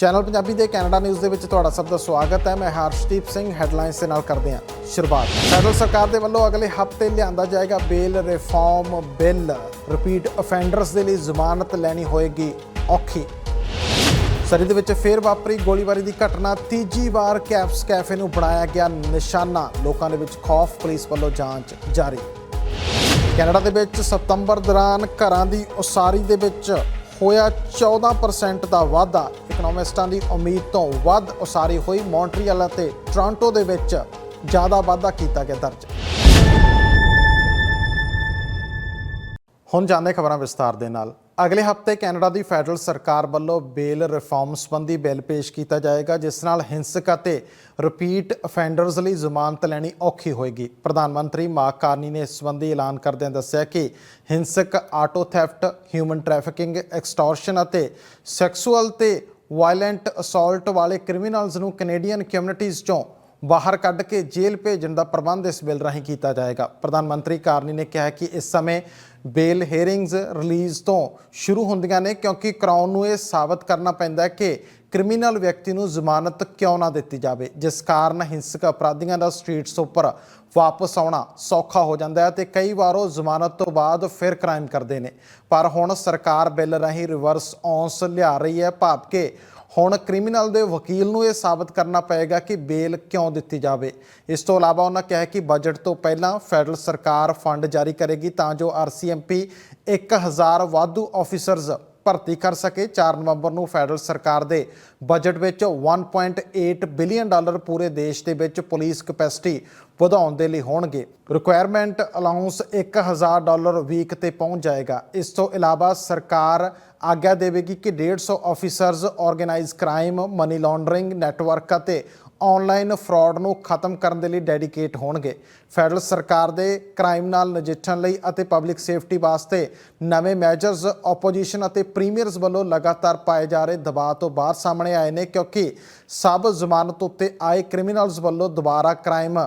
Channel Punjabi ਦੇ Canada news ਦੇ ਵਿੱਚ ਤੁਹਾਡਾ ਸਭ ਦਾ ਸਵਾਗਤ ਹੈ। ਮੈਂ ਹਰਸ਼ਦੀਪ ਸਿੰਘ, ਹੈਡਲਾਈਨਸ ਦੇ ਨਾਲ ਕਰਦੇ ਹਾਂ ਸ਼ੁਰੂਆਤ। ਫੈਡਰਲ ਸਰਕਾਰ ਦੇ ਵੱਲੋਂ ਅਗਲੇ ਹਫ਼ਤੇ ਲਿਆਂਦਾ ਜਾਏਗਾ bail reform bill. Repeat offenders ਦੇ ਲਈ ਜ਼ਮਾਨਤ ਲੈਣੀ ਹੋਏਗੀ ਔਖੀ। ਸਰੀ ਦੇ ਵਿੱਚ ਫੇਰ ਵਾਪਰੀ ਗੋਲੀਬਾਰੀ ਦੀ ਘਟਨਾ। ਤੀਜੀ ਵਾਰ ਕੈਪਸ ਕੈਫੇ ਨੂੰ ਬਣਾਇਆ ਗਿਆ ਨਿਸ਼ਾਨਾ। ਲੋਕਾਂ ਦੇ ਵਿੱਚ ਖੌਫ ਪੁਲਿਸ ਵੱਲੋਂ ਜਾਂਚ ਜਾਰੀ। ਕੈਨੇਡਾ ਦੇ ਵਿੱਚ ਸਤੰਬਰ ਦੌਰਾਨ ਘਰਾਂ ਦੀ ਉਸਾਰੀ ਦੇ ਵਿੱਚ ਹੋਇਆ 14% ਦਾ ਵਾਧਾ। ਇਕਨੋਮਿਸਟਾਂ ਦੀ ਉਮੀਦ ਤੋਂ ਵੱਧ ਉਸਾਰੀ ਹੋਈ। ਮੌਂਟਰੀਅਲ ਅਤੇ ਟੋਰਾਂਟੋ ਦੇ ਵਿੱਚ ਜ਼ਿਆਦਾ ਵਾਧਾ ਕੀਤਾ ਗਿਆ ਦਰਜ। ਹੁਣ ਜਾਣਦੇ ਖਬਰਾਂ ਵਿਸਤਾਰ ਦੇ ਨਾਲ। ਅਗਲੇ ਹਫ਼ਤੇ ਕੈਨੇਡਾ ਦੀ ਫੈਡਰਲ ਸਰਕਾਰ ਵੱਲੋਂ ਬੇਲ ਰਿਫਾਰਮ ਸੰਬੰਧੀ ਬਿੱਲ ਪੇਸ਼ ਕੀਤਾ ਜਾਏਗਾ, ਜਿਸ ਨਾਲ ਹਿੰਸਕ ਅਤੇ ਰਿਪੀਟ ਅਫੈਂਡਰਸ ਲਈ ਜ਼ਮਾਨਤ ਲੈਣੀ ਔਖੀ ਹੋਏਗੀ। ਪ੍ਰਧਾਨ ਮੰਤਰੀ ਮਾਰਕ ਕਾਰਨੀ ਨੇ ਇਸ ਸੰਬੰਧੀ ਐਲਾਨ ਕਰਦਿਆਂ ਦੱਸਿਆ ਕਿ ਹਿੰਸਕ auto theft human trafficking extortion ਅਤੇ ਸੈਕਸੁਅਲ ਤੇ ਵਾਇਲੈਂਟ ਅਸਾਲਟ ਵਾਲੇ ਕ੍ਰਿਮੀਨਲਸ ਨੂੰ ਕੈਨੇਡੀਅਨ ਕਮਿਊਨਿਟੀਜ਼ ਚੋਂ ਬਾਹਰ ਕੱਢ ਕੇ ਜੇਲ੍ਹ ਭੇਜਣ ਦਾ ਪ੍ਰਬੰਧ ਇਸ ਬਿੱਲ ਰਾਹੀਂ ਕੀਤਾ ਜਾਏਗਾ। ਪ੍ਰਧਾਨ ਮੰਤਰੀ ਕਾਰਨੀ ਨੇ ਕਿਹਾ ਕਿ ਇਸ ਸਮੇਂ ਬੇਲ ਹੀਅਰਿੰਗਸ ਰਿਲੀਜ਼ ਤੋਂ ਸ਼ੁਰੂ ਹੁੰਦੀਆਂ ਨੇ ਕਿਉਂਕਿ ਕਰਾਊਨ ਨੂੰ ਇਹ ਸਾਬਤ ਕਰਨਾ ਪੈਂਦਾ ਹੈ ਕਿ ਕ੍ਰਿਮੀਨਲ ਵਿਅਕਤੀ ਨੂੰ ਜ਼ਮਾਨਤ ਕਿਉਂ ਨਾ ਦਿੱਤੀ ਜਾਵੇ, ਜਿਸ ਕਾਰਨ ਹਿੰਸਕ ਅਪਰਾਧੀਆਂ ਦਾ ਸਟਰੀਟਸ ਉੱਪਰ ਵਾਪਸ ਆਉਣਾ ਸੌਖਾ ਹੋ ਜਾਂਦਾ ਹੈ ਤੇ ਕਈ ਵਾਰ ਉਹ ਜ਼ਮਾਨਤ ਤੋਂ ਬਾਅਦ ਫਿਰ ਕ੍ਰਾਈਮ ਕਰਦੇ ਨੇ। ਪਰ ਹੁਣ ਸਰਕਾਰ ਬਿੱਲ ਰਾਹੀਂ ਰਿਵਰਸ ਔਂਸ ਲਿਆ ਰਹੀ ਹੈ, ਭਾਵ ਕਿ ਹੁਣ ਕ੍ਰਿਮੀਨਲ ਦੇ ਵਕੀਲ ਨੂੰ ਇਹ ਸਾਬਤ ਕਰਨਾ ਪਏਗਾ ਕਿ ਬੇਲ ਕਿਉਂ ਦਿੱਤੀ ਜਾਵੇ। ਇਸ ਤੋਂ ਇਲਾਵਾ ਉਹਨਾਂ ਕਿਹਾ ਕਿ ਬਜਟ ਤੋਂ ਪਹਿਲਾਂ ਫੈਡਰਲ ਸਰਕਾਰ ਫੰਡ ਜਾਰੀ ਕਰੇਗੀ ਤਾਂ ਜੋ ਆਰਸੀਐਮਪੀ 1000 ਵਾਧੂ ਆਫੀਸਰਸ ਭਰਤੀ ਕਰ ਸਕੇ। 4 ਨਵੰਬਰ ਨੂੰ ਫੈਡਰਲ ਸਰਕਾਰ ਦੇ ਬਜਟ ਵਿੱਚ 1.8 ਬਿਲੀਅਨ ਡਾਲਰ ਪੂਰੇ ਦੇਸ਼ ਦੇ ਵਿੱਚ ਪੁਲਿਸ ਕਪੈਸਿਟੀ ਵਧਾਉਣ ਦੇ ਲਈ ਹੋਣਗੇ। ਰਿਕੁਆਇਰਮੈਂਟ ਅਲਾਉਂਸ 1000 ਡਾਲਰ ਵੀਕ ਤੇ ਪਹੁੰਚ ਜਾਏਗਾ। ਇਸ ਤੋਂ ਇਲਾਵਾ ਸਰਕਾਰ ਆਗਿਆ ਦੇਵੇਗੀ ਕਿ 150 officers organise crime money laundering network ਅਤੇ ਆਨਲਾਈਨ ਫਰਾਡ ਨੂੰ ਖਤਮ ਕਰਨ ਦੇ ਲਈ ਡੈਡੀਕੇਟ ਹੋਣਗੇ। ਫੈਡਰਲ ਸਰਕਾਰ ਦੇ ਕ੍ਰਾਈਮ ਨਾਲ ਨਜਿੱਠਣ ਲਈ ਅਤੇ ਪਬਲਿਕ ਸੇਫਟੀ ਵਾਸਤੇ ਨਵੇਂ ਮੈਜਰਸ ਆਪੋਜੀਸ਼ਨ ਅਤੇ ਪ੍ਰੀਮੀਅਰਸ ਵੱਲੋਂ ਲਗਾਤਾਰ ਪਾਏ ਜਾ ਰਹੇ ਦਬਾਅ ਤੋਂ ਬਾਹਰ ਸਾਹਮਣੇ ਆਏ ਨੇ ਕਿਉਂਕਿ ਸਭ ਜ਼ਮਾਨਤ ਉੱਤੇ ਆਏ ਕ੍ਰਿਮੀਨਲਸ ਵੱਲੋਂ ਦੁਬਾਰਾ ਕ੍ਰਾਈਮ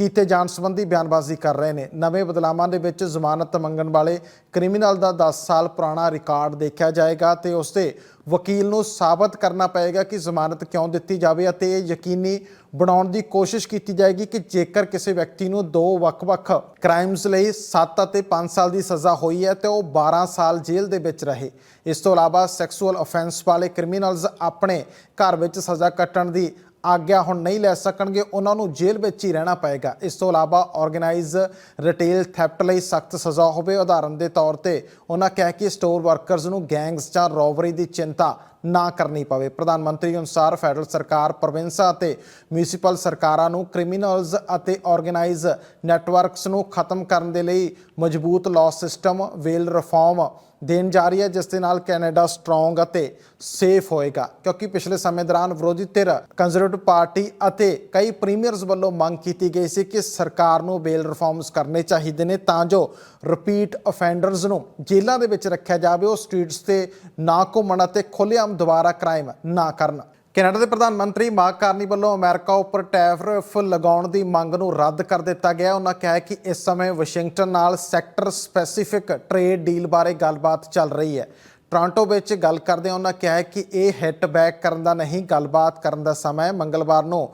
ਕੀਤੇ ਜਾਣ ਸੰਬੰਧੀ ਬਿਆਨਬਾਜ਼ੀ ਕਰ ਰਹੇ ਨੇ। ਨਵੇਂ ਬਦਲਾਵਾਂ ਦੇ ਵਿੱਚ ਜ਼ਮਾਨਤ ਮੰਗਣ ਵਾਲੇ ਕ੍ਰਿਮੀਨਲ ਦਾ 10 ਸਾਲ ਪੁਰਾਣਾ ਰਿਕਾਰਡ ਦੇਖਿਆ ਜਾਏਗਾ ਤੇ ਉਸ ਦੇ ਵਕੀਲ ਨੂੰ ਸਾਬਤ ਕਰਨਾ ਪਏਗਾ ਕਿ ਜ਼ਮਾਨਤ ਕਿਉਂ ਦਿੱਤੀ ਜਾਵੇ ਅਤੇ ਇਹ ਯਕੀਨੀ ਬਣਾਉਣ ਦੀ ਕੋਸ਼ਿਸ਼ ਕੀਤੀ ਜਾਏਗੀ ਕਿ ਜੇਕਰ ਕਿਸੇ ਵਿਅਕਤੀ ਨੂੰ ਦੋ ਵੱਖ-ਵੱਖ ਕ੍ਰਾਈਮਸ ਲਈ 7 ਅਤੇ 5 ਸਾਲ ਦੀ ਸਜ਼ਾ ਹੋਈ ਹੈ ਤੇ ਉਹ 12 ਸਾਲ ਜੇਲ੍ਹ ਦੇ ਵਿੱਚ ਰਹੇ। ਇਸ ਤੋਂ ਇਲਾਵਾ ਸੈਕਸੂਅਲ ਅਫੈਂਸ ਵਾਲੇ ਕ੍ਰਿਮੀਨਲਸ ਆਪਣੇ ਘਰ ਵਿੱਚ ਸਜ਼ਾ ਕੱਟਣ ਦੀ ਆਗਿਆ ਹੁਣ ਨਹੀਂ ਲੈ ਸਕਣਗੇ, ਉਹਨਾਂ ਨੂੰ ਜੇਲ੍ਹ ਵਿੱਚ ਹੀ ਰਹਿਣਾ ਪਏਗਾ। ਇਸ ਤੋਂ ਇਲਾਵਾ ਆਰਗੇਨਾਈਜ਼ ਰਿਟੇਲ ਥੈਫਟ ਲਈ ਸਖਤ ਸਜ਼ਾ ਹੋਵੇ। ਉਦਾਹਰਨ ਦੇ ਤੌਰ ਤੇ ਉਹਨਾਂ ਕਿਹਾ ਕਿ ਸਟੋਰ ਵਰਕਰਸ ਨੂੰ ਗੈਂਗਸ ਜਾਂ ਰੋਵਰੀ ਦੀ ਚਿੰਤਾ ਨਾ ਕਰਨੀ ਪਵੇ। ਪ੍ਰਧਾਨ ਮੰਤਰੀ ਅਨੁਸਾਰ ਫੈਡਰਲ ਸਰਕਾਰ ਪ੍ਰੋਵਿੰਸਾਂ ਅਤੇ ਮਿਊਨਿਸਪਲ ਸਰਕਾਰਾਂ ਨੂੰ ਕ੍ਰਿਮੀਨਲਸ ਅਤੇ ਆਰਗੇਨਾਈਜ਼ ਨੈਟਵਰਕਸ ਨੂੰ ਖਤਮ ਕਰਨ ਦੇ ਲਈ ਮਜ਼ਬੂਤ ਲਾਅ ਸਿਸਟਮ ਵੇਲ ਰਿਫਾਰਮ ਦੇਣ ਜਾ ਰਹੀ ਹੈ, ਜਿਸ ਦੇ ਨਾਲ ਕੈਨੇਡਾ ਸਟਰੋਂਗ ਅਤੇ ਸੇਫ ਹੋਏਗਾ। ਕਿਉਂਕਿ ਪਿਛਲੇ ਸਮੇਂ ਦੌਰਾਨ ਵਿਰੋਧੀ ਧਿਰ ਕੰਜ਼ਰਵੇਟਿਵ ਪਾਰਟੀ ਅਤੇ ਕਈ ਪ੍ਰੀਮੀਅਰਸ ਵੱਲੋਂ ਮੰਗ ਕੀਤੀ ਗਈ ਸੀ ਕਿ ਸਰਕਾਰ ਨੂੰ ਬੇਲ ਰਿਫਾਰਮਸ ਕਰਨੇ ਚਾਹੀਦੇ ਨੇ, ਤਾਂ ਜੋ ਰਿਪੀਟ ਅਫੈਂਡਰਸ ਨੂੰ ਜੇਲ੍ਹਾਂ ਦੇ ਵਿੱਚ ਰੱਖਿਆ ਜਾਵੇ, ਉਹ ਸਟਰੀਟਸ ਤੇ ਨਾ ਘੁੰਮਣ ਅਤੇ ਖੁੱਲ੍ਹੇਆਮ ਦੁਬਾਰਾ ਕ੍ਰਾਈਮ ਨਾ ਕਰਨ। ਕੈਨੇਡਾ ਦੇ ਪ੍ਰਧਾਨ ਮੰਤਰੀ ਮਾਰਕ ਕਾਰਨੀ ਵੱਲੋਂ ਅਮਰੀਕਾ ਉੱਪਰ ਟੈਰਿਫ ਲਗਾਉਣ ਦੀ ਮੰਗ ਨੂੰ ਰੱਦ ਕਰ ਦਿੱਤਾ ਗਿਆ। ਉਹਨਾਂ ਕਿਹਾ ਕਿ ਇਸ ਸਮੇਂ ਵਾਸ਼ਿੰਗਟਨ ਨਾਲ ਸੈਕਟਰ ਸਪੈਸੀਫਿਕ ਟ੍ਰੇਡ ਡੀਲ ਬਾਰੇ ਗੱਲਬਾਤ ਚੱਲ ਰਹੀ ਹੈ। ਟੋਰਾਂਟੋ ਵਿੱਚ ਗੱਲ ਕਰਦੇ ਉਹਨਾਂ ਕਿਹਾ ਕਿ ਇਹ ਹਿੱਟ ਬੈਕ ਕਰਨ ਦਾ ਨਹੀਂ, ਗੱਲਬਾਤ ਕਰਨ ਦਾ ਸਮਾਂ ਹੈ। ਮੰਗਲਵਾਰ ਨੂੰ